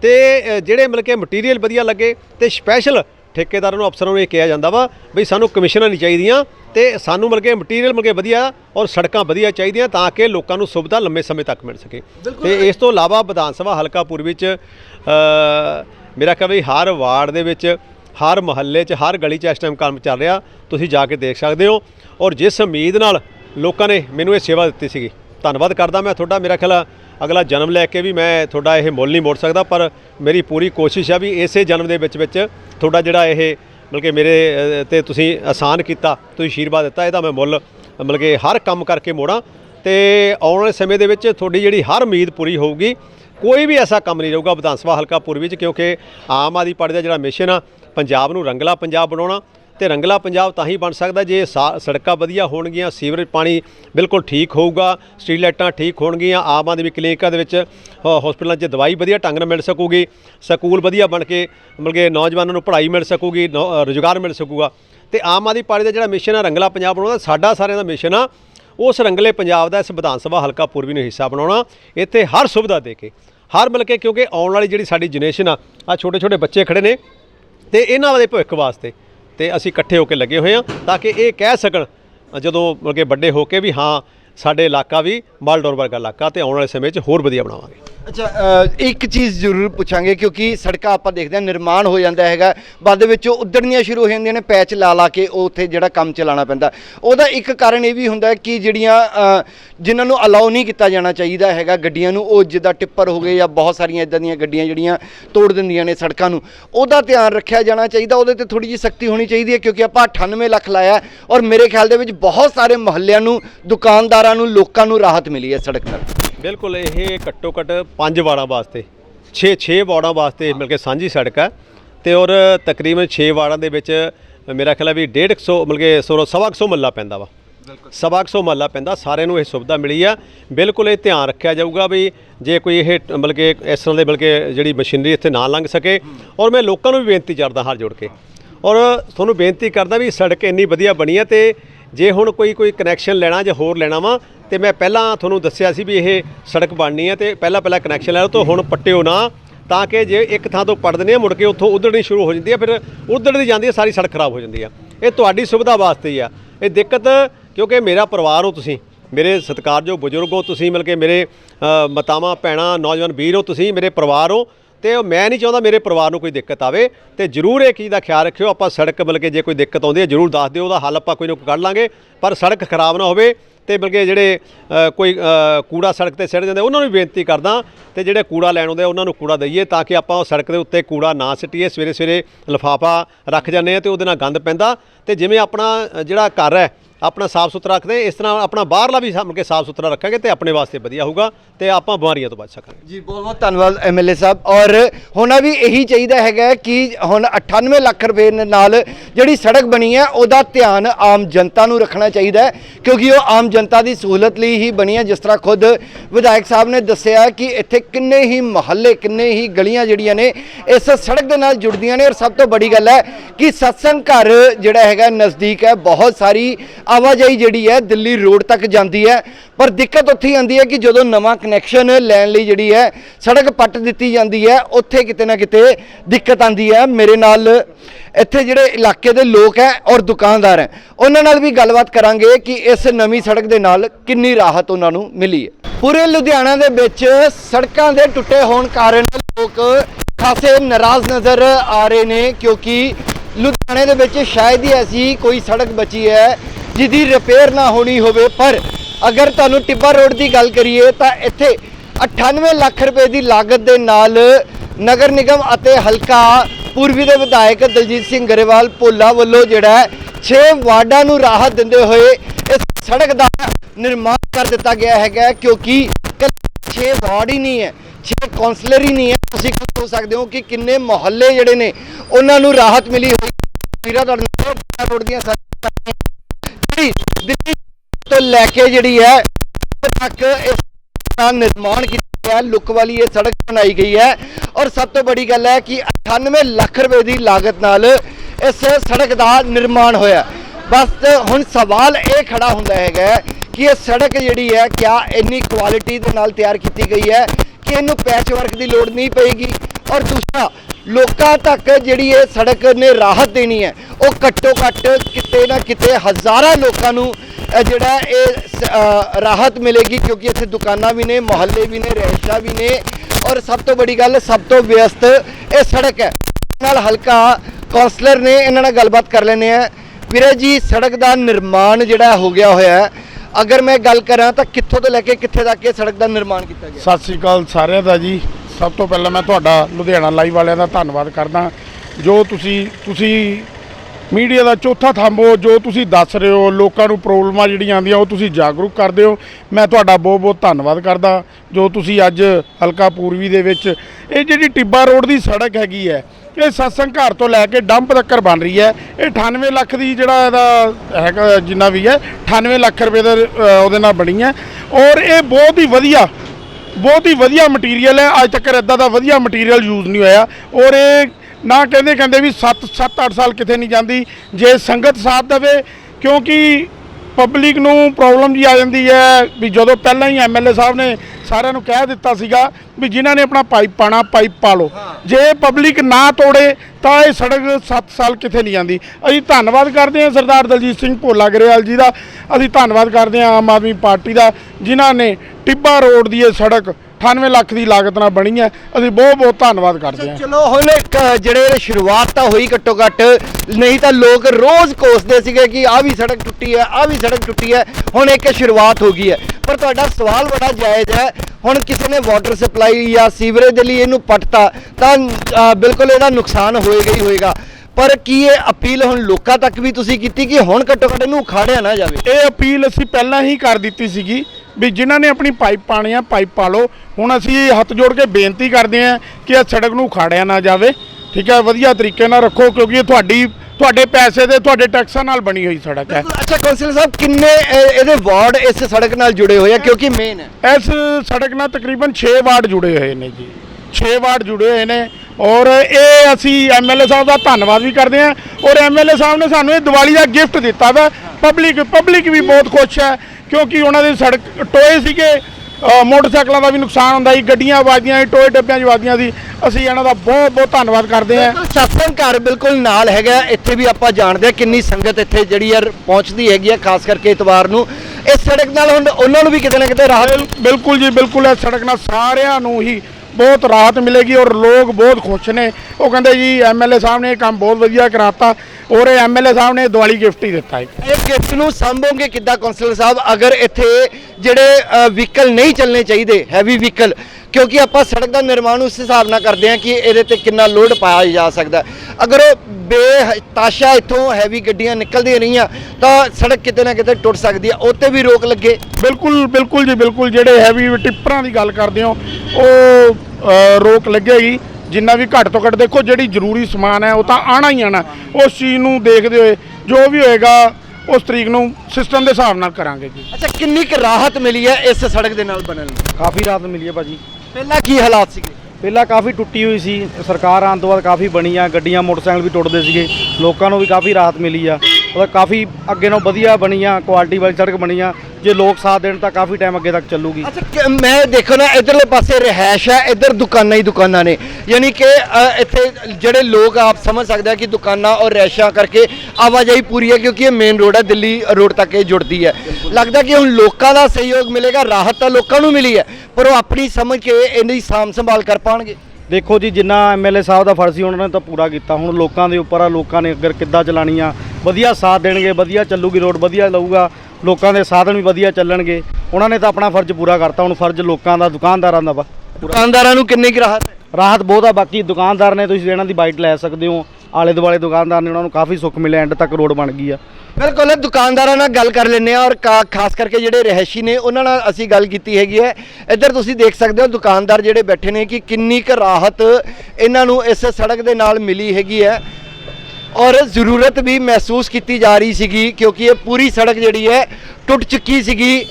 ਤੇ ਜਿਹੜੇ ਮਤਲਬ ਕਿ ਮਟੀਰੀਅਲ ਵਧੀਆ ਲੱਗੇ ਤੇ ਸਪੈਸ਼ਲ ਠੇਕੇਦਾਰਾਂ ਨੂੰ ਅਫਸਰਾਂ ਨੂੰ ਇਹ ਕਿਹਾ ਜਾਂਦਾ ਵਾ ਵੀ ਸਾਨੂੰ ਕਮਿਸ਼ਨਾਂ ਨਹੀਂ ਚਾਹੀਦੀਆਂ ਤੇ ਸਾਨੂੰ ਮਿਲ ਕੇ ਮਟੀਰੀਅਲ ਮਿਲ ਕੇ ਵਧੀਆ ਔਰ ਸੜਕਾਂ ਵਧੀਆ ਚਾਹੀਦੀਆਂ ਤਾਂ ਕਿ ਲੋਕਾਂ ਨੂੰ ਸੁਵਿਧਾ ਲੰਮੇ ਸਮੇਂ ਤੱਕ ਮਿਲ ਸਕੇ। ਤੇ ਇਸ ਤੋਂ ਇਲਾਵਾ ਵਿਧਾਨ ਸਭਾ ਹਲਕਾ ਪੂਰਬੀ ਚ ਅ, ਮੇਰਾ ਕਹਿੰਦਾ ਵੀ ਹਰ ਵਾਰਡ ਦੇ ਵਿੱਚ ਹਰ ਮਹੱਲੇ 'ਚ ਹਰ ਗਲੀ 'ਚ ਇਸ ਟਾਈਮ ਕੰਮ ਚੱਲ ਰਿਹਾ। ਤੁਸੀਂ ਜਾ ਕੇ ਦੇਖ ਸਕਦੇ ਹੋ ਔਰ ਜਿਸ ਉਮੀਦ ਨਾਲ ਲੋਕਾਂ ਨੇ ਮੈਨੂੰ ਇਹ ਸੇਵਾ ਦਿੱਤੀ ਸੀਗੀ। ਧੰਨਵਾਦ ਕਰਦਾ ਮੈਂ ਤੁਹਾਡਾ। ਮੇਰਾ ਖਿਆਲ ਅਗਲਾ ਜਨਮ ਲੈ ਕੇ ਵੀ ਮੈਂ ਤੁਹਾਡਾ ਇਹ ਮੁੱਲ ਨਹੀਂ ਮੋੜ ਸਕਦਾ, ਪਰ ਮੇਰੀ ਪੂਰੀ ਕੋਸ਼ਿਸ਼ ਆ ਵੀ ਇਸੇ ਜਨਮ ਦੇ ਵਿੱਚ ਵਿੱਚ ਤੁਹਾਡਾ ਜਿਹੜਾ ਇਹ ਮਤਲਬ ਕਿ ਮੇਰੇ ਤੇ ਤੁਸੀਂ ਆਸਾਨ ਕੀਤਾ, ਤੁਸੀਂ ਆਸ਼ੀਰਵਾਦ ਦਿੱਤਾ, ਇਹਦਾ ਮੈਂ ਮੁੱਲ ਮਤਲਬ ਕਿ ਹਰ ਕੰਮ ਕਰਕੇ ਮੋੜਾਂ ਤੇ ਆਉਣ ਵਾਲੇ ਸਮੇਂ ਦੇ ਵਿੱਚ ਤੁਹਾਡੀ ਜਿਹੜੀ ਹਰ ਉਮੀਦ ਪੂਰੀ ਹੋਊਗੀ, ਕੋਈ ਵੀ ਐਸਾ ਕੰਮ ਨਹੀਂ ਰਹੂਗਾ ਵਿਧਾਨ ਸਭਾ ਹਲਕਾ ਪੂਰਬੀ ਚ, ਕਿਉਂਕਿ ਆਮ ਆਦਮੀ ਪਾਰਟੀ ਦਾ ਜਿਹੜਾ ਮਿਸ਼ਨ ਆ, ਪੰਜਾਬ ਨੂੰ ਰੰਗਲਾ ਪੰਜਾਬ ਬਣਾਉਣਾ ਤੇ ਰੰਗਲਾ ਪੰਜਾਬ ਤਾਂ ਹੀ ਬਣ ਸਕਦਾ ਜੇ ਸਾ- ਸੜਕਾਂ ਵਧੀਆ ਹੋਣਗੀਆਂ, ਸੀਵਰੇਜ ਪਾਣੀ ਬਿਲਕੁਲ ਠੀਕ ਹੋਊਗਾ, ਸਟਰੀਟ ਲਾਈਟਾਂ ਠੀਕ ਹੋਣਗੀਆਂ, ਆਮ ਆਦਮੀ ਕਲੀਨਿਕਾਂ ਦੇ ਵਿੱਚ, ਹ- 'ਚ ਦਵਾਈ ਵਧੀਆ ਢੰਗ ਨਾਲ ਮਿਲ ਸਕੂਗੀ, ਸਕੂਲ ਵਧੀਆ ਬਣ ਕੇ, ਮਤਲਬ ਕਿ ਨੌਜਵਾਨਾਂ ਨੂੰ ਪੜ੍ਹਾਈ ਮਿਲ ਸਕੂਗੀ, ਨੌ- ਰੁਜ਼ਗਾਰ ਮਿਲ ਸਕੂਗਾ। ਤੇ ਆਮ ਆਦਮੀ ਪਾਰਟੀ ਦਾ ਜਿਹੜਾ ਮਿਸ਼ਨ ਆ, ਰੰਗਲਾ ਪੰਜਾਬ ਬਣਾਉਣਾ ਸਾਡਾ ਸਾਰਿਆਂ ਦਾ ਮਿਸ਼ਨ ਆ, ਉਸ ਰੰਗਲੇ ਪੰਜਾਬ ਦਾ ਇਸ ਵਿਧਾਨ ਸਭਾ ਹਲਕਾ ਪੂਰਬੀ ਨੂੰ ਹਿੱਸਾ ਬਣਾਉਣਾ, ਇੱਥੇ ਹਰ ਸੁਵਿਧਾ ਦੇ ਕੇ, ਹਰ ਮਿਲ ਕੇ ਕਿਉਂਕਿ ਆਉਣ ਵਾਲੀ ਜਿਹੜੀ ਸਾਡੀ ਜਨਰੇਸ਼ਨ ਆ ਆ ਛੋਟੇ ਛੋਟੇ ਬੱਚੇ ਖੜੇ ਨੇ, ਤੇ ਇਹਨਾਂ ਦੇ ਭਵਿੱਖ ਵਾਸਤੇ ਤੇ ਅਸੀਂ ਇਕੱਠੇ ਹੋ ਕੇ ਲੱਗੇ ਹੋਏ ਹਾਂ ਤਾਂ ਕਿ ਇਹ ਕਹਿ ਸਕਣ, ਜਦੋਂ ਮਤਲਬ ਕਿ ਵੱਡੇ ਹੋ ਕੇ ਵੀ ਹਾਂ, ਸਾਡੇ ਇਲਾਕਾ ਵੀ ਬਾਲਡੋਰ ਵਰਗਾ ਇਲਾਕਾ ਤੇ ਆਉਣ ਵਾਲੇ ਸਮੇਂ 'ਚ ਹੋਰ ਵਧੀਆ ਬਣਾਵਾਂਗੇ। ਅੱਛਾ ਅ, ਇੱਕ ਚੀਜ਼ ਜ਼ਰੂਰ ਪੁੱਛਾਂਗੇ ਕਿਉਂਕਿ ਸੜਕਾਂ ਆਪਾਂ ਦੇਖਦੇ ਹਾਂ ਨਿਰਮਾਣ ਹੋ ਜਾਂਦਾ ਹੈਗਾ। ਬਾਅਦ ਦੇ ਵਿੱਚ ਉਹ ਉੱਧੜਨੀਆਂ ਸ਼ੁਰੂ ਹੋ ਜਾਂਦੀਆਂ ਨੇ ਪੈਚ ਲਾ ਲਾ ਕੇ ਉਹ ਉੱਥੇ ਜਿਹੜਾ ਕੰਮ ਚਲਾਉਣਾ ਪੈਂਦਾ। ਉਹਦਾ ਇੱਕ ਕਾਰਨ ਇਹ ਵੀ ਹੁੰਦਾ ਹੈ ਕਿ ਜਿਹੜੀਆਂ ਅ, ਜਿਨ੍ਹਾਂ ਨੂੰ ਅਲਾਉ ਨਹੀਂ ਕੀਤਾ ਜਾਣਾ ਚਾਹੀਦਾ ਹੈਗਾ ਗੱਡੀਆਂ ਨੂੰ ਉਹ ਜਿੱਦਾਂ ਟਿੱਪਰ ਹੋ ਗਏ ਜਾਂ ਬਹੁਤ ਸਾਰੀਆਂ ਇਦਾਂ ਦੀਆਂ ਗੱਡੀਆਂ ਜਿਹੜੀਆਂ ਤੋੜ ਦਿੰਦੀਆਂ ਨੇ ਸੜਕਾਂ ਨੂੰ ਉਹਦਾ ਧਿਆਨ ਰੱਖਿਆ ਜਾਣਾ ਚਾਹੀਦਾ। ਉਹਦੇ ਤੇ ਥੋੜੀ ਜਿਹੀ ਸਖਤੀ ਹੋਣੀ ਚਾਹੀਦੀ ਹੈ ਕਿਉਂਕਿ ਆਪਾਂ 98 ਲੱਖ ਲਾਇਆ ਔਰ ਮੇਰੇ ਖਿਆਲ ਦੇ ਵਿੱਚ ਬਹੁਤ ਸਾਰੇ ਮੁਹੱਲਿਆਂ ਨੂੰ ਦੁਕਾਨਦਾਰਾਂ ਨੂੰ ਲੋਕਾਂ ਨੂੰ ਰਾਹਤ ਮਿਲੀ ਹੈ ਸੜਕ ਨਾਲ। ਬਿਲਕੁਲ ਇਹ ਘੱਟੋ ਘੱਟ ਪੰਜ ਵਾਰਡਾਂ ਵਾਸਤੇ 6 6 ਵਾਰਡਾਂ ਵਾਸਤੇ ਮਿਲ ਕੇ ਸਾਂਝੀ ਸੜਕ ਹੈ ਤੇ ਔਰ ਤਕਰੀਬਨ 6 ਵਾਰਡਾਂ ਦੇ ਵਿੱਚ ਮੇਰਾ ਖਿਆਲ ਹੈ ਵੀ 150 ਮਿਲ ਕੇ ਸੌ ਸਵਾ ਕੁ ਸੌ ਮੱਲਾ ਪੈਂਦਾ ਵਾ। ਸਵਾ ਕੁ ਸੌ ਮਹੱਲਾ ਪੈਂਦਾ ਸਾਰਿਆਂ ਨੂੰ ਇਹ ਸੁਵਿਧਾ ਮਿਲੀ ਆ। ਬਿਲਕੁਲ ਇਹ ਧਿਆਨ ਰੱਖਿਆ ਜਾਊਗਾ ਵੀ ਜੇ ਕੋਈ ਇਹ ਮਤਲਬ ਕਿ ਇਸ ਤਰ੍ਹਾਂ ਦੇ ਬਲਕਿ ਜਿਹੜੀ ਮਸ਼ੀਨਰੀ ਇੱਥੇ ਨਾ ਲੰਘ ਸਕੇ। ਔਰ ਮੈਂ ਲੋਕਾਂ ਨੂੰ ਵੀ ਬੇਨਤੀ ਕਰਦਾ ਹੱਥ ਜੋੜ ਕੇ। ਔਰ ਤੁਹਾਨੂੰ ਬੇਨਤੀ ਕਰਦਾ ਵੀ ਸੜਕ ਇੰਨੀ ਵਧੀਆ ਬਣੀ ਹੈ ਤੇ ਜੇ ਹੁਣ ਕੋਈ ਕੋਈ ਕਨੈਕਸ਼ਨ ਲੈਣਾ ਜਾਂ ਹੋਰ ਲੈਣਾ ਵਾ ਤੇ ਮੈਂ ਪਹਿਲਾਂ ਤੁਹਾਨੂੰ ਦੱਸਿਆ ਸੀ ਵੀ ਇਹ ਸੜਕ ਬਣਨੀ ਹੈ ਤੇ ਪਹਿਲਾਂ ਪਹਿਲਾਂ ਕਨੈਕਸ਼ਨ ਲੈ ਲਓ ਤਾਂ ਹੁਣ ਪੱਟਿਓ ਨਾ ਤਾਂ ਕਿ ਜੇ ਇੱਕ ਥਾਂ ਤੋਂ ਪੜ ਦਿੰਦੇ ਆ ਮੁੜ ਕੇ ਉੱਥੋਂ ਉਧੜਨੀ ਸ਼ੁਰੂ ਹੋ ਜਾਂਦੀ ਹੈ ਫਿਰ ਉਧੜਦੀ ਜਾਂਦੀ ਹੈ ਸਾਰੀ ਸੜਕ ਖਰਾਬ ਹੋ ਜਾਂਦੀ ਆ। ਇਹ ਤੁਹਾਡੀ ਸੁਵਿਧਾ ਵਾਸਤੇ ਹੀ ਆ। ਇਹ ਦਿੱਕਤ ਕਿਉਂਕਿ ਮੇਰਾ ਪਰਿਵਾਰ ਹੋ ਤੁਸੀਂ ਮੇਰੇ ਸਤਿਕਾਰਯੋਗ ਬਜ਼ੁਰਗ ਹੋ ਤੁਸੀਂ ਮਿਲ ਕੇ ਮੇਰੇ ਅ, ਮਾਤਾਵਾਂ ਭੈਣਾਂ ਨੌਜਵਾਨ ਵੀਰ ਹੋ ਤੁਸੀਂ ਮੇਰੇ ਪਰਿਵਾਰ ਹੋ ਤੇ ਉਹ ਮੈਂ ਨਹੀਂ ਚਾਹੁੰਦਾ ਮੇਰੇ ਪਰਿਵਾਰ ਨੂੰ ਕੋਈ ਦਿੱਕਤ ਆਵੇ ਤੇ ਜਰੂਰ ਇਹ ਚੀਜ਼ ਦਾ ਖਿਆਲ ਰੱਖਿਓ ਆਪਾਂ ਸੜਕ ਬਲਕਿ ਜੇ ਕੋਈ ਦਿੱਕਤ ਆਉਂਦੀ ਹੈ ਜਰੂਰ ਦੱਸ ਦਿਓ ਉਹਦਾ ਹੱਲ ਆਪਾਂ ਕੋਈ ਨਾ ਕੋਈ ਕੱਢ ਲਾਂਗੇ। ਪਰ ਸੜਕ ਖਰਾਬ ਨਾ ਹੋਵੇ ਤੇ ਬਲਕਿ ਜਿਹੜੇ ਕੋਈ ਕੂੜਾ ਸੜਕ ਤੇ ਸਿੱਟ ਜਾਂਦੇ ਉਹਨਾਂ ਨੂੰ ਵੀ ਬੇਨਤੀ ਕਰਦਾ ਤੇ ਜਿਹੜੇ ਕੂੜਾ ਲੈਣ ਆਉਂਦੇ ਆ, ਉਹਨਾਂ ਨੂੰ ਕੂੜਾ ਦਈਏ ਤਾਂ ਕਿ ਆਪਾਂ ਉਹ ਸੜਕ ਦੇ ਉੱਤੇ ਕੂੜਾ ਨਾ ਸਿੱਟੀਏ ਸਵੇਰੇ ਸਵੇਰੇ ਲਿਫਾਫਾ ਰੱਖ ਜਾਂਦੇ ਆ ਤੇ ਉਹਦੇ ਨਾਲ ਗੰਦ ਪੈਂਦਾ। ਤੇ ਜਿਵੇਂ ਆਪਣਾ ਜਿਹੜਾ ਘਰ ਹੈ ਆਪਣਾ ਸਾਫ਼ ਸੁਥਰਾ ਰੱਖਦੇ ਇਸ ਤਰ੍ਹਾਂ ਆਪਣਾ ਬਾਹਰਲਾ ਵੀ ਸਾਂਭ ਕੇ ਸਾਫ਼ ਸੁਥਰਾ ਰੱਖਾਂਗੇ ਤੇ ਆਪਣੇ ਵਾਸਤੇ ਵਧੀਆ ਹੋਊਗਾ ਤੇ ਆਪਾਂ ਬਿਮਾਰੀਆਂ ਤੋਂ ਬਚ ਸਕਾਂਗੇ। ਜੀ, ਬਹੁਤ ਬਹੁਤ ਧੰਨਵਾਦ ਐਮਐਲਏ ਸਾਹਿਬ। ਔਰ ਹੋਣਾ ਵੀ ਇਹੀ ਚਾਹੀਦਾ ਹੈਗਾ ਕਿ ਹੁਣ 98 ਲੱਖ ਰੁਪਏ ਨਾਲ ਜਿਹੜੀ ਸੜਕ ਬਣੀ ਹੈ, ਉਹਦਾ ਧਿਆਨ ਆਮ ਜਨਤਾ ਨੂੰ ਰੱਖਣਾ ਚਾਹੀਦਾ ਹੈ, ਕਿਉਂਕਿ ਉਹ ਆਮ ਜਨਤਾ ਦੀ ਸਹੂਲਤ ਲਈ ਹੀ ਬਣੀ ਹੈ। ਜਿਸ ਤਰ੍ਹਾਂ ਖੁਦ ਵਿਧਾਇਕ ਸਾਹਿਬ ਨੇ ਦੱਸਿਆ ਕਿ ਇੱਥੇ ਕਿੰਨੇ ਹੀ ਮਹੱਲੇ, ਕਿੰਨੇ ਹੀ ਗਲੀਆਂ ਜਿਹੜੀਆਂ ਨੇ, ਇਸ ਸੜਕ ਦੇ ਨਾਲ ਜੁੜਦੀਆਂ ਨੇ। ਔਰ ਸਭ ਤੋਂ ਬੜੀ ਗੱਲ ਹੈ ਕਿ ਸਤਸੰਗ ਘਰ ਜਿਹੜਾ ਹੈਗਾ ਨਜ਼ਦੀਕ ਹੈ। ਬਹੁਤ ਸਾਰੀ ਆਵਾਜਾਈ ਜਿਹੜੀ ਹੈ ਦਿੱਲੀ ਰੋਡ ਤੱਕ ਜਾਂਦੀ ਹੈ। ਪਰ ਦਿੱਕਤ ਉੱਥੇ ਹੀ ਆਉਂਦੀ ਹੈ ਕਿ ਜਦੋਂ ਨਵਾਂ ਕਨੈਕਸ਼ਨ ਲੈਣ ਲਈ ਜਿਹੜੀ ਹੈ ਸੜਕ ਪੱਟ ਦਿੱਤੀ ਜਾਂਦੀ ਹੈ, ਉੱਥੇ ਕਿਤੇ ਨਾ ਕਿਤੇ ਦਿੱਕਤ ਆਉਂਦੀ ਹੈ। ਮੇਰੇ ਨਾਲ ਇੱਥੇ ਜਿਹੜੇ ਇਲਾਕੇ ਦੇ ਲੋਕ ਹੈ ਔਰ ਦੁਕਾਨਦਾਰ ਹੈ, ਉਹਨਾਂ ਨਾਲ ਵੀ ਗੱਲਬਾਤ ਕਰਾਂਗੇ ਕਿ ਇਸ ਨਵੀਂ ਸੜਕ ਦੇ ਨਾਲ ਕਿੰਨੀ ਰਾਹਤ ਉਹਨਾਂ ਨੂੰ ਮਿਲੀ ਹੈ। ਪੂਰੇ ਲੁਧਿਆਣਾ ਦੇ ਵਿੱਚ ਸੜਕਾਂ ਦੇ ਟੁੱਟੇ ਹੋਣ ਕਾਰਨ ਲੋਕ ਖਾਸੇ ਨਾਰਾਜ਼ ਨਜ਼ਰ ਆ ਰਹੇ ਨੇ, ਕਿਉਂਕਿ ਲੁਧਿਆਣੇ ਦੇ ਵਿੱਚ ਸ਼ਾਇਦ ਹੀ ਐਸੀ ਕੋਈ ਸੜਕ ਬਚੀ ਹੈ ਜਿਹਦੀ ਰਿਪੇਅਰ ਨਾ ਹੋਣੀ ਹੋਵੇ, ਪਰ ਅਗਰ ਤੁਹਾਨੂੰ ਟਿੱਬਾ ਰੋਡ ਦੀ ਗੱਲ ਕਰੀਏ, ਤਾਂ ਇੱਥੇ 98 ਲੱਖ ਰੁਪਏ ਦੀ ਲਾਗਤ ਦੇ ਨਾਲ ਨਗਰ ਨਿਗਮ ਅਤੇ ਹਲਕਾ ਪੂਰਬੀ ਦੇ ਵਿਧਾਇਕ ਦਲਜੀਤ ਸਿੰਘ ਗਰੇਵਾਲ ਭੋਲਾ ਵੱਲੋਂ ਜਿਹੜਾ 6 ਵਾਰਡਾਂ ਨੂੰ ਰਾਹਤ ਦਿੰਦੇ ਹੋਏ ਇਸ ਸੜਕ ਦਾ ਨਿਰਮਾਣ ਕਰ ਦਿੱਤਾ ਗਿਆ ਹੈਗਾ ਕਿਉਂਕਿ 6 ਵਾਰਡ ਹੀ ਨਹੀਂ ਹੈ 6 ਕਾਉਂਸਲਰ ਹੀ ਨਹੀਂ ਹੈ। ਤੁਸੀਂ ਖੁਦ ਹੋ ਸਕਦੇ ਹੋ ਕਿ ਕਿੰਨੇ ਮੁਹੱਲੇ ਜਿਹੜੇ ਨੇ, ਉਹਨਾਂ ਨੂੰ ਰਾਹਤ ਮਿਲੀ ਹੋਈ। ਵੀਰਾ, ਤੁਹਾਡੇ ਰੋਡ ਦੀਆਂ ਸੜਕਾਂ ਜਿਹੜੀ ਦਿੱਲੀ ਤੋਂ ਲੈ ਕੇ ਜਿਹੜੀ ਹੈ ਤੱਕ ਇਸ ਦਾ ਨਿਰਮਾਣ ਕੀਤਾ ਗਿਆ ਲੁੱਕ ਵਾਲੀ ਇਹ ਸੜਕ ਬਣਾਈ ਗਈ ਹੈ। ਔਰ ਸਭ ਤੋਂ ਬੜੀ ਗੱਲ ਹੈ ਕਿ 98 ਲੱਖ ਰੁਪਏ ਦੀ ਲਾਗਤ ਨਾਲ ਇਸ ਸੜਕ ਦਾ ਨਿਰਮਾਣ ਹੋਇਆ। ਬਸ ਹੁਣ ਸਵਾਲ ਇਹ ਖੜਾ ਹੁੰਦਾ ਹੈਗਾ ਕਿ ਇਹ ਸੜਕ ਜਿਹੜੀ ਹੈ, ਕਿਆ ਇੰਨੀ ਕੁਆਲਿਟੀ ਦੇ ਨਾਲ ਤਿਆਰ ਕੀਤੀ ਗਈ ਹੈ ਕਿ ਇਹਨੂੰ ਪੈਚ ਵਰਕ ਦੀ ਲੋੜ ਨਹੀਂ ਪਏਗੀ? ਔਰ ਦੂਸਰਾ ਲੋਕਾਂ ਤੱਕ ਜਿਹੜੀ ਇਹ ਸੜਕ ਨੇ ਰਾਹਤ ਦੇਣੀ ਹੈ, ਉਹ ਘੱਟੋ ਘੱਟ ਕਿਤੇ ਨਾ ਕਿਤੇ ਹਜ਼ਾਰਾਂ ਲੋਕਾਂ ਨੂੰ ਜਿਹੜਾ ਇਹ ਰਾਹਤ ਮਿਲੇਗੀ, ਕਿਉਂਕਿ ਇੱਥੇ ਦੁਕਾਨਾਂ ਵੀ ਨੇ, ਮੁਹੱਲੇ ਵੀ ਨੇ, ਰਹਿਸ਼ਾਂ ਵੀ ਨੇ। ਔਰ ਸਭ ਤੋਂ ਵੱਡੀ ਗੱਲ, ਸਭ ਤੋਂ ਵਿਅਸਤ ਇਹ ਸੜਕ ਹੈ। ਨਾਲ ਹਲਕਾ ਕੌਂਸਲਰ ਨੇ ਇਹਨਾਂ ਨਾਲ ਗੱਲਬਾਤ ਕਰ ਲੈਂਦੇ ਆ ਵੀਰੇ ਜੀ, ਸੜਕ ਦਾ ਨਿਰਮਾਣ ਜਿਹੜਾ ਹੋ ਗਿਆ ਹੋਇਆ ਹੈ, ਅਗਰ ਮੈਂ ਗੱਲ ਕਰਾਂ ਤਾਂ ਕਿੱਥੋਂ ਤੋਂ ਲੈ ਕੇ ਕਿੱਥੇ ਤੱਕ ਇਹ ਸੜਕ ਦਾ ਨਿਰਮਾਣ ਕੀਤਾ ਗਿਆ? ਸਤਿ ਸ੍ਰੀ ਅਕਾਲ ਸਾਰਿਆਂ ਦਾ ਜੀ। ਸਭ ਤੋਂ ਪਹਿਲਾਂ ਮੈਂ ਤੁਹਾਡਾ ਲੁਧਿਆਣਾ ਲਾਈਵ ਵਾਲਿਆਂ ਦਾ ਧੰਨਵਾਦ ਕਰਦਾ। ਜੋ ਤੁਸੀਂ ਤੁਸੀਂ ਮੀਡੀਆ ਦਾ ਚੌਥਾ ਥੰਬ ਹੋ, ਜੋ ਤੁਸੀਂ ਦੱਸ ਰਹੇ ਹੋ, ਲੋਕਾਂ ਨੂੰ ਪ੍ਰੋਬਲਮਾਂ ਜਿਹੜੀਆਂ ਆਉਂਦੀਆਂ, ਉਹ ਤੁਸੀਂ ਜਾਗਰੂਕ ਕਰਦੇ ਹੋ। ਮੈਂ ਤੁਹਾਡਾ ਬਹੁਤ ਬਹੁਤ ਧੰਨਵਾਦ ਕਰਦਾ। ਜੋ ਤੁਸੀਂ ਅੱਜ ਹਲਕਾ ਪੂਰਬੀ ਦੇ ਵਿੱਚ, ਇਹ ਜਿਹੜੀ ਟਿੱਬਾ ਰੋਡ ਦੀ ਸੜਕ ਹੈਗੀ ਹੈ, ਇਹ ਸਤਸੰਗ ਘਰ ਤੋਂ ਲੈ ਕੇ ਡੰਪ ਤੱਕ ਬਣ ਰਹੀ ਹੈ। ਇਹ 98 ਲੱਖ ਦੀ ਜਿਹੜਾ ਇਹਦਾ ਹੈਗਾ, ਜਿੰਨਾ ਵੀ ਹੈ 98 ਲੱਖ ਰੁਪਏ ਦਾ ਉਹਦੇ ਨਾਲ ਬਣੀ ਹੈ। ਔਰ ਇਹ ਬਹੁਤ ਹੀ ਵਧੀਆ ਬਹੁਤ ਹੀ ਵਧੀਆ ਮਟੀਰੀਅਲ ਹੈ। ਅੱਜ ਤੱਕ ਇਦਾਂ ਦਾ ਵਧੀਆ ਮਟੀਰੀਅਲ ਯੂਜ਼ ਨਹੀਂ ਹੋਇਆ। ਔਰ ਇਹ ਨਾ ਕਹਿੰਦੇ ਕਹਿੰਦੇ ਵੀ 7 7 8 ਸਾਲ ਕਿਤੇ ਨਹੀਂ ਜਾਂਦੀ। ਜੇ ਸੰਗਤ ਸਾਥ ਦੇਵੇ, ਕਿਉਂਕਿ ਪਬਲਿਕ ਨੂੰ ਪ੍ਰੋਬਲਮ ਜੀ ਆ ਜਾਂਦੀ ਹੈ ਵੀ ਜਦੋਂ ਪਹਿਲਾਂ ਹੀ ਐਮਐਲਏ ਸਾਹਿਬ ਨੇ ਸਾਰਿਆਂ ਨੂੰ ਕਹਿ ਦਿੱਤਾ ਸੀਗਾ ਵੀ ਜਿਨ੍ਹਾਂ ਨੇ ਆਪਣਾ ਪਾਈਪ ਪਾਣਾ ਪਾਈਪ ਪਾ ਲਓ। ਜੇ ਪਬਲਿਕ ਨਾ ਤੋੜੇ ਤਾਂ ਇਹ ਸੜਕ 7 ਸਾਲ ਕਿਤੇ ਨਹੀਂ ਜਾਂਦੀ। ਅਸੀਂ ਧੰਨਵਾਦ ਕਰਦੇ ਹਾਂ ਸਰਦਾਰ ਦਲਜੀਤ ਸਿੰਘ ਭੋਲਾ ਗਰੇਵਾਲ ਜੀ ਦਾ। ਅਸੀਂ ਧੰਨਵਾਦ ਕਰਦੇ ਹਾਂ ਆਮ ਆਦਮੀ ਪਾਰਟੀ ਦਾ ਜਿਨ੍ਹਾਂ ਨੇ ਟਿੱਬਾ ਰੋਡ ਦੀ ਇਹ ਸੜਕ 98 ਲੱਖ ਦੀ ਲਾਗਤ ਨਾਲ ਬਣੀ ਹੈ। ਅਸੀਂ ਬਹੁਤ ਬਹੁਤ ਧੰਨਵਾਦ ਕਰਦੇ ਹਾਂ। ਚਲੋ ਹੁਣ ਇੱਕ ਜਿਹੜੇ ਸ਼ੁਰੂਆਤ ਤਾਂ ਹੋਈ ਘੱਟੋ ਘੱਟ ਨਹੀਂ ਤਾਂ ਲੋਕ ਰੋਜ਼ ਕੋਸਦੇ ਸੀਗੇ ਕਿ ਆਹ ਵੀ ਸੜਕ ਟੁੱਟੀ ਹੈ ਆਹ ਵੀ ਸੜਕ ਟੁੱਟੀ ਹੈ ਹੁਣ ਇੱਕ ਸ਼ੁਰੂਆਤ ਹੋ ਗਈ ਹੈ। ਪਰ ਤੁਹਾਡਾ ਸਵਾਲ ਬੜਾ ਜਾਇਜ਼ ਹੈ ਹੁਣ ਕਿਸੇ ਨੇ ਵਾਟਰ ਸਪਲਾਈ ਜਾਂ ਸੀਵਰੇਜ ਦੇ ਲਈ ਇਹਨੂੰ ਪੱਟਤਾ ਤਾਂ ਬਿਲਕੁਲ ਇਹਦਾ ਨੁਕਸਾਨ ਹੋਏਗਾ ਹੀ ਹੋਏਗਾ। ਪਰ ਕੀ ਇਹ ਅਪੀਲ ਹੁਣ ਲੋਕਾਂ ਤੱਕ ਵੀ ਤੁਸੀਂ ਕੀਤੀ ਕਿ ਹੁਣ ਘੱਟੋ ਘੱਟ ਇਹਨੂੰ ਉਖਾੜਿਆ ਨਾ ਜਾਵੇ? ਇਹ ਅਪੀਲ ਅਸੀਂ ਪਹਿਲਾਂ ਹੀ ਕਰ ਦਿੱਤੀ ਸੀਗੀ ਵੀ ਜਿਨ੍ਹਾਂ ਨੇ ਆਪਣੀ ਪਾਈਪ ਪਾਣੀ ਆ ਪਾਈਪ ਪਾ ਲਓ। ਹੁਣ ਅਸੀਂ ਹੱਥ ਜੋੜ ਕੇ ਬੇਨਤੀ ਕਰਦੇ ਹਾਂ ਕਿ ਇਹ ਸੜਕ ਨੂੰ ਉਖਾੜਿਆ ਨਾ ਜਾਵੇ। ਠੀਕ ਹੈ ਵਧੀਆ ਤਰੀਕੇ ਨਾਲ ਰੱਖੋ ਕਿਉਂਕਿ ਇਹ ਤੁਹਾਡੀ ਤੁਹਾਡੇ ਪੈਸੇ ਦੇ ਤੁਹਾਡੇ ਟੈਕਸਾਂ ਨਾਲ ਬਣੀ ਹੋਈ ਸੜਕ ਹੈ। ਅੱਛਾ ਕੌਂਸਲਰ ਸਾਹਿਬ ਕਿੰਨੇ ਇਹ- ਇਹਦੇ ਵਾਰਡ ਇਸ ਸੜਕ ਨਾਲ ਜੁੜੇ ਹੋਏ ਆ ਕਿਉਂਕਿ ਮੇਨ ਹੈ? ਇਸ ਸੜਕ ਨਾਲ ਤਕਰੀਬਨ 6 ਵਾਰਡ ਜੁੜੇ ਹੋਏ ਨੇ ਜੀ। 6 ਵਾਰਡ ਜੁੜੇ ਹੋਏ ਨੇ ਔਰ ਇਹ ਅਸੀਂ ਐਮਐਲਏ ਸਾਹਿਬ ਦਾ ਧੰਨਵਾਦ ਵੀ ਕਰਦੇ ਹਾਂ। ਔਰ ਐਮਐਲਏ ਸਾਹਿਬ ਨੇ ਸਾਨੂੰ ਇਹ ਦੀਵਾਲੀ ਦਾ ਗਿਫਟ ਦਿੱਤਾ ਵਾ। ਪਬਲਿਕ ਪਬਲਿਕ ਵੀ ਬਹੁਤ ਖੁਸ਼ ਹੈ। ਕਿਉਂਕਿ ਉਹਨਾਂ ਦੇ ਸੜਕ ਟੋਏ ਸੀਗੇ ਮੋਟਰਸਾਈਕਲਾਂ ਦਾ ਵੀ ਨੁਕਸਾਨ ਹੁੰਦਾ ਸੀ ਗੱਡੀਆਂ ਵੱਜਦੀਆਂ ਸੀ ਟੋਏ ਡੱਬਿਆਂ 'ਚ ਵੱਜਦੀਆਂ ਸੀ। ਅਸੀਂ ਇਹਨਾਂ ਦਾ ਬਹੁਤ ਬਹੁਤ ਧੰਨਵਾਦ ਕਰਦੇ ਹਾਂ। ਸਤਸੰਗ ਘਰ ਬਿਲਕੁਲ ਨਾਲ ਹੈਗਾ ਇੱਥੇ ਵੀ ਆਪਾਂ ਜਾਣਦੇ ਹਾਂ ਕਿੰਨੀ ਸੰਗਤ ਇੱਥੇ ਜਿਹੜੀ ਆ ਪਹੁੰਚਦੀ ਹੈਗੀ ਆ ਖਾਸ ਕਰਕੇ ਇਤਵਾਰ ਨੂੰ। ਇਸ ਸੜਕ ਨਾਲ ਹੁਣ ਉਹਨਾਂ ਨੂੰ ਵੀ ਕਿਤੇ ਨਾ ਕਿਤੇ ਰਾਹਤ ਬਿਲ- ਬਿਲਕੁਲ ਜੀ ਬਿਲਕੁਲ ਇਹ ਸੜਕ ਨਾਲ ਸਾਰਿਆਂ ਨੂੰ ਹੀ ਬਹੁਤ ਰਾਹਤ ਮਿਲੇਗੀ ਔਰ ਲੋਕ ਬਹੁਤ ਖੁਸ਼ ਨੇ। ਉਹ ਕਹਿੰਦੇ ਜੀ ਐਮਐਲਏ ਸਾਹਿਬ ਨੇ ਇਹ ਕੰਮ ਬਹੁਤ ਵਧੀਆ ਕਰਾਤਾ ਔਰ ਇਹ ਐਮਐਲਏ ਸਾਹਿਬ ਨੇ ਦੀਵਾਲੀ ਗਿਫਟ ਹੀ ਦਿੱਤਾ ਇੱਕ। ਇਹ ਗਿਫਟ ਨੂੰ ਸੰਭੋਗੇ ਕਿੱਦਾਂ ਕਾਉਂਸਲਰ ਸਾਹਿਬ? ਅਗਰ ਇੱਥੇ ਜਿਹੜੇ ਵਹੀਕਲ ਨਹੀਂ ਚੱਲਣੇ ਚਾਹੀਦੇ ਹੈਵੀ ਵਹੀਕਲ ਕਿਉਂਕਿ ਆਪਾਂ ਸੜਕ ਦਾ ਨਿਰਮਾਣ ਉਸ ਹਿਸਾਬ ਨਾਲ ਕਰਦੇ ਹਾਂ ਕਿ ਇਹਦੇ ਤੇ ਕਿੰਨਾ ਲੋਡ ਪਾਇਆ ਜਾ ਸਕਦਾ। ਅਗਰ ਉਹ ਬੇਤਾਸ਼ਾ ਇੱਥੋਂ ਹੈਵੀ ਗੱਡੀਆਂ ਨਿਕਲਦੀਆਂ ਰਹੀਆਂ ਤਾਂ ਸੜਕ ਕਿਤੇ ਨਾ ਕਿਤੇ ਟੁੱਟ ਸਕਦੀ ਹੈ ਉੱਤੇ ਵੀ ਰੋਕ ਲੱਗੇ। ਬਿਲਕੁਲ ਬਿਲਕੁਲ ਜੀ ਬਿਲਕੁਲ ਜਿਹੜੇ ਹੈਵੀ ਟਿੱਪਰਾਂ ਦੀ ਗੱਲ ਕਰਦੇ ਹੋ ਉਹ ਰੋਕ ਲੱਗੇਗੀ। ਜਿੰਨਾ ਵੀ ਘੱਟ ਤੋਂ ਘੱਟ ਦੇਖੋ ਜਿਹੜੀ ਜ਼ਰੂਰੀ ਸਮਾਨ ਹੈ ਉਹ ਤਾਂ ਆਣਾ ਹੀ ਆਣਾ ਉਸ ਚੀਜ਼ ਨੂੰ ਦੇਖਦੇ ਹੋਏ ਜੋ ਵੀ ਹੋਏਗਾ ਉਸ ਤਰੀਕ ਨੂੰ ਸਿਸਟਮ ਦੇ ਹਿਸਾਬ ਨਾਲ ਕਰਾਂਗੇ ਜੀ। ਅੱਛਾ ਕਿੰਨੀ ਕੁ ਰਾਹਤ ਮਿਲੀ ਹੈ ਇਸ ਸੜਕ ਦੇ ਨਾਲ ਬਣਨ ਨੂੰ ਕਾਫੀ ਰਾਹਤ ਮਿਲੀ ਹੈ ਭਾਜੀ। ਪਹਿਲਾਂ ਕੀ ਹਾਲਾਤ ਸੀਗੇ? ਪਹਿਲਾਂ ਕਾਫੀ ਟੁੱਟੀ ਹੋਈ ਸੀ, ਸਰਕਾਰ ਆਉਣ ਤੋਂ ਬਾਅਦ ਕਾਫੀ ਬਣੀ ਆ, ਗੱਡੀਆਂ, ਮੋਟਰਸਾਈਕਲ ਵੀ ਟੁੱਟਦੇ ਸੀਗੇ, ਲੋਕਾਂ ਨੂੰ ਵੀ ਕਾਫੀ ਰਾਹਤ ਮਿਲੀ ਆ। ਉਹਦਾ ਕਾਫੀ ਅੱਗੇ ਨਾਲੋਂ ਵਧੀਆ ਬਣੀਆਂ ਕੁਆਲਿਟੀ ਵਾਲੀ ਸੜਕ ਬਣੀਆਂ ਜੇ ਲੋਕ ਸਾਥ ਦੇਣ ਤਾਂ ਕਾਫੀ ਟਾਈਮ ਅੱਗੇ ਤੱਕ ਚੱਲੂਗੀ। ਅੱਛਾ ਮੈਂ ਦੇਖੋ ਨਾ ਇਧਰਲੇ ਪਾਸੇ ਰਹਿائش ਹੈ ਇਧਰ ਦੁਕਾਨਾਂ ਹੀ ਦੁਕਾਨਾਂ ਨੇ। ਯਾਨੀ ਕਿ ਇੱਥੇ ਜਿਹੜੇ ਲੋਕ ਆਪ ਸਮਝ ਸਕਦੇ ਆ ਕਿ ਦੁਕਾਨਾਂ ਔਰ ਰਹਿائشਾਂ ਕਰਕੇ ਆਵਾਜਾਈ ਪੂਰੀ ਹੈ ਕਿਉਂਕਿ ਇਹ ਮੇਨ ਰੋਡ ਹੈ ਦਿੱਲੀ ਰੋਡ ਤੱਕ ਇਹ ਜੁੜਦੀ ਹੈ। ਲੱਗਦਾ ਕਿ ਹੁਣ ਲੋਕਾਂ ਦਾ ਸਹਿਯੋਗ ਮਿਲੇਗਾ ਰਾਹਤ ਤਾਂ ਲੋਕਾਂ ਨੂੰ ਮਿਲੀ ਹੈ ਪਰ ਉਹ ਆਪਣੀ ਸਮਝ ਕੇ ਇਹਦੀ ਸਾਂਭ ਸੰਭਾਲ ਕਰ ਪਾਣਗੇ ਦੇਖੋ ਜੀ ਜਿੰਨਾ ਐਮਐਲਏ ਸਾਹਿਬ ਦਾ ਫਰਜ਼ ਸੀ ਉਹਨਾਂ ਨੇ ਤਾਂ ਪੂਰਾ ਕੀਤਾ। ਹੁਣ ਲੋਕਾਂ ਦੇ ਉੱਪਰ ਆ ਲੋਕਾਂ ਨੇ ਅਗਰ ਕਿੱਦਾਂ ਚਲਾਣੀ ਆ ਵਧੀਆ ਸਾਥ ਦੇਣਗੇ ਵਧੀਆ ਚੱਲੂਗੀ ਰੋਡ ਵਧੀਆ ਲਊਗਾ ਲੋਕਾਂ ਦੇ ਸਾਧਨ ਵੀ ਵਧੀਆ ਚੱਲਣਗੇ। ਉਹਨਾਂ ਨੇ ਤਾਂ ਆਪਣਾ ਫਰਜ਼ ਪੂਰਾ ਕਰਤਾ ਹੁਣ ਫਰਜ਼ ਲੋਕਾਂ ਦਾ ਦੁਕਾਨਦਾਰਾਂ ਦਾ ਵਾ। ਦੁਕਾਨਦਾਰਾਂ ਨੂੰ ਕਿੰਨੀ ਕੁ ਰਾਹਤ ਰਾਹਤ ਬਹੁਤ ਆ ਬਾਕੀ ਦੁਕਾਨਦਾਰ ਨੇ ਤੁਸੀਂ ਇਹਨਾਂ ਦੀ ਬਾਈਟ ਲੈ ਸਕਦੇ ਹੋ। ਆਲੇ ਦੁਆਲੇ ਦੁਕਾਨਦਾਰ ਨੇ ਉਹਨਾਂ ਨੂੰ ਕਾਫੀ ਸੁੱਖ ਮਿਲਿਆ ਐਂਡ ਤੱਕ ਰੋਡ ਬਣ ਗਈ ਆ। ਬਿਲਕੁਲ, ਦੁਕਾਨਦਾਰਾਂ ਨਾਲ ਗੱਲ ਕਰ ਲੈਂਦੇ ਆ ਔਰ ਕਾ- ਖਾਸ ਕਰਕੇ ਜਿਹੜੇ ਰਹਿਸ਼ੀ ਨੇ, ਉਹਨਾਂ ਨਾਲ ਅਸੀਂ ਗੱਲ ਕੀਤੀ ਹੈਗੀ ਹੈ। ਇੱਧਰ ਤੁਸੀਂ ਦੇਖ ਸਕਦੇ ਹੋ ਦੁਕਾਨਦਾਰ ਜਿਹੜੇ ਬੈਠੇ ਨੇ ਕਿ ਕਿੰਨੀ ਕੁ ਰਾਹਤ ਇਹਨਾਂ ਨੂੰ ਇਸ ਸੜਕ ਦੇ ਨਾਲ ਮਿਲੀ ਹੈਗੀ ਹੈ। ਔਰ ਜ਼ਰੂਰਤ ਵੀ ਮਹਿਸੂਸ ਕੀਤੀ ਜਾ ਰਹੀ ਸੀਗੀ ਕਿਉਂਕਿ ਇਹ ਪੂਰੀ ਸੜਕ ਜਿਹੜੀ ਹੈ ਟੁੱਟ ਚੁੱਕੀ ਸੀਗੀ।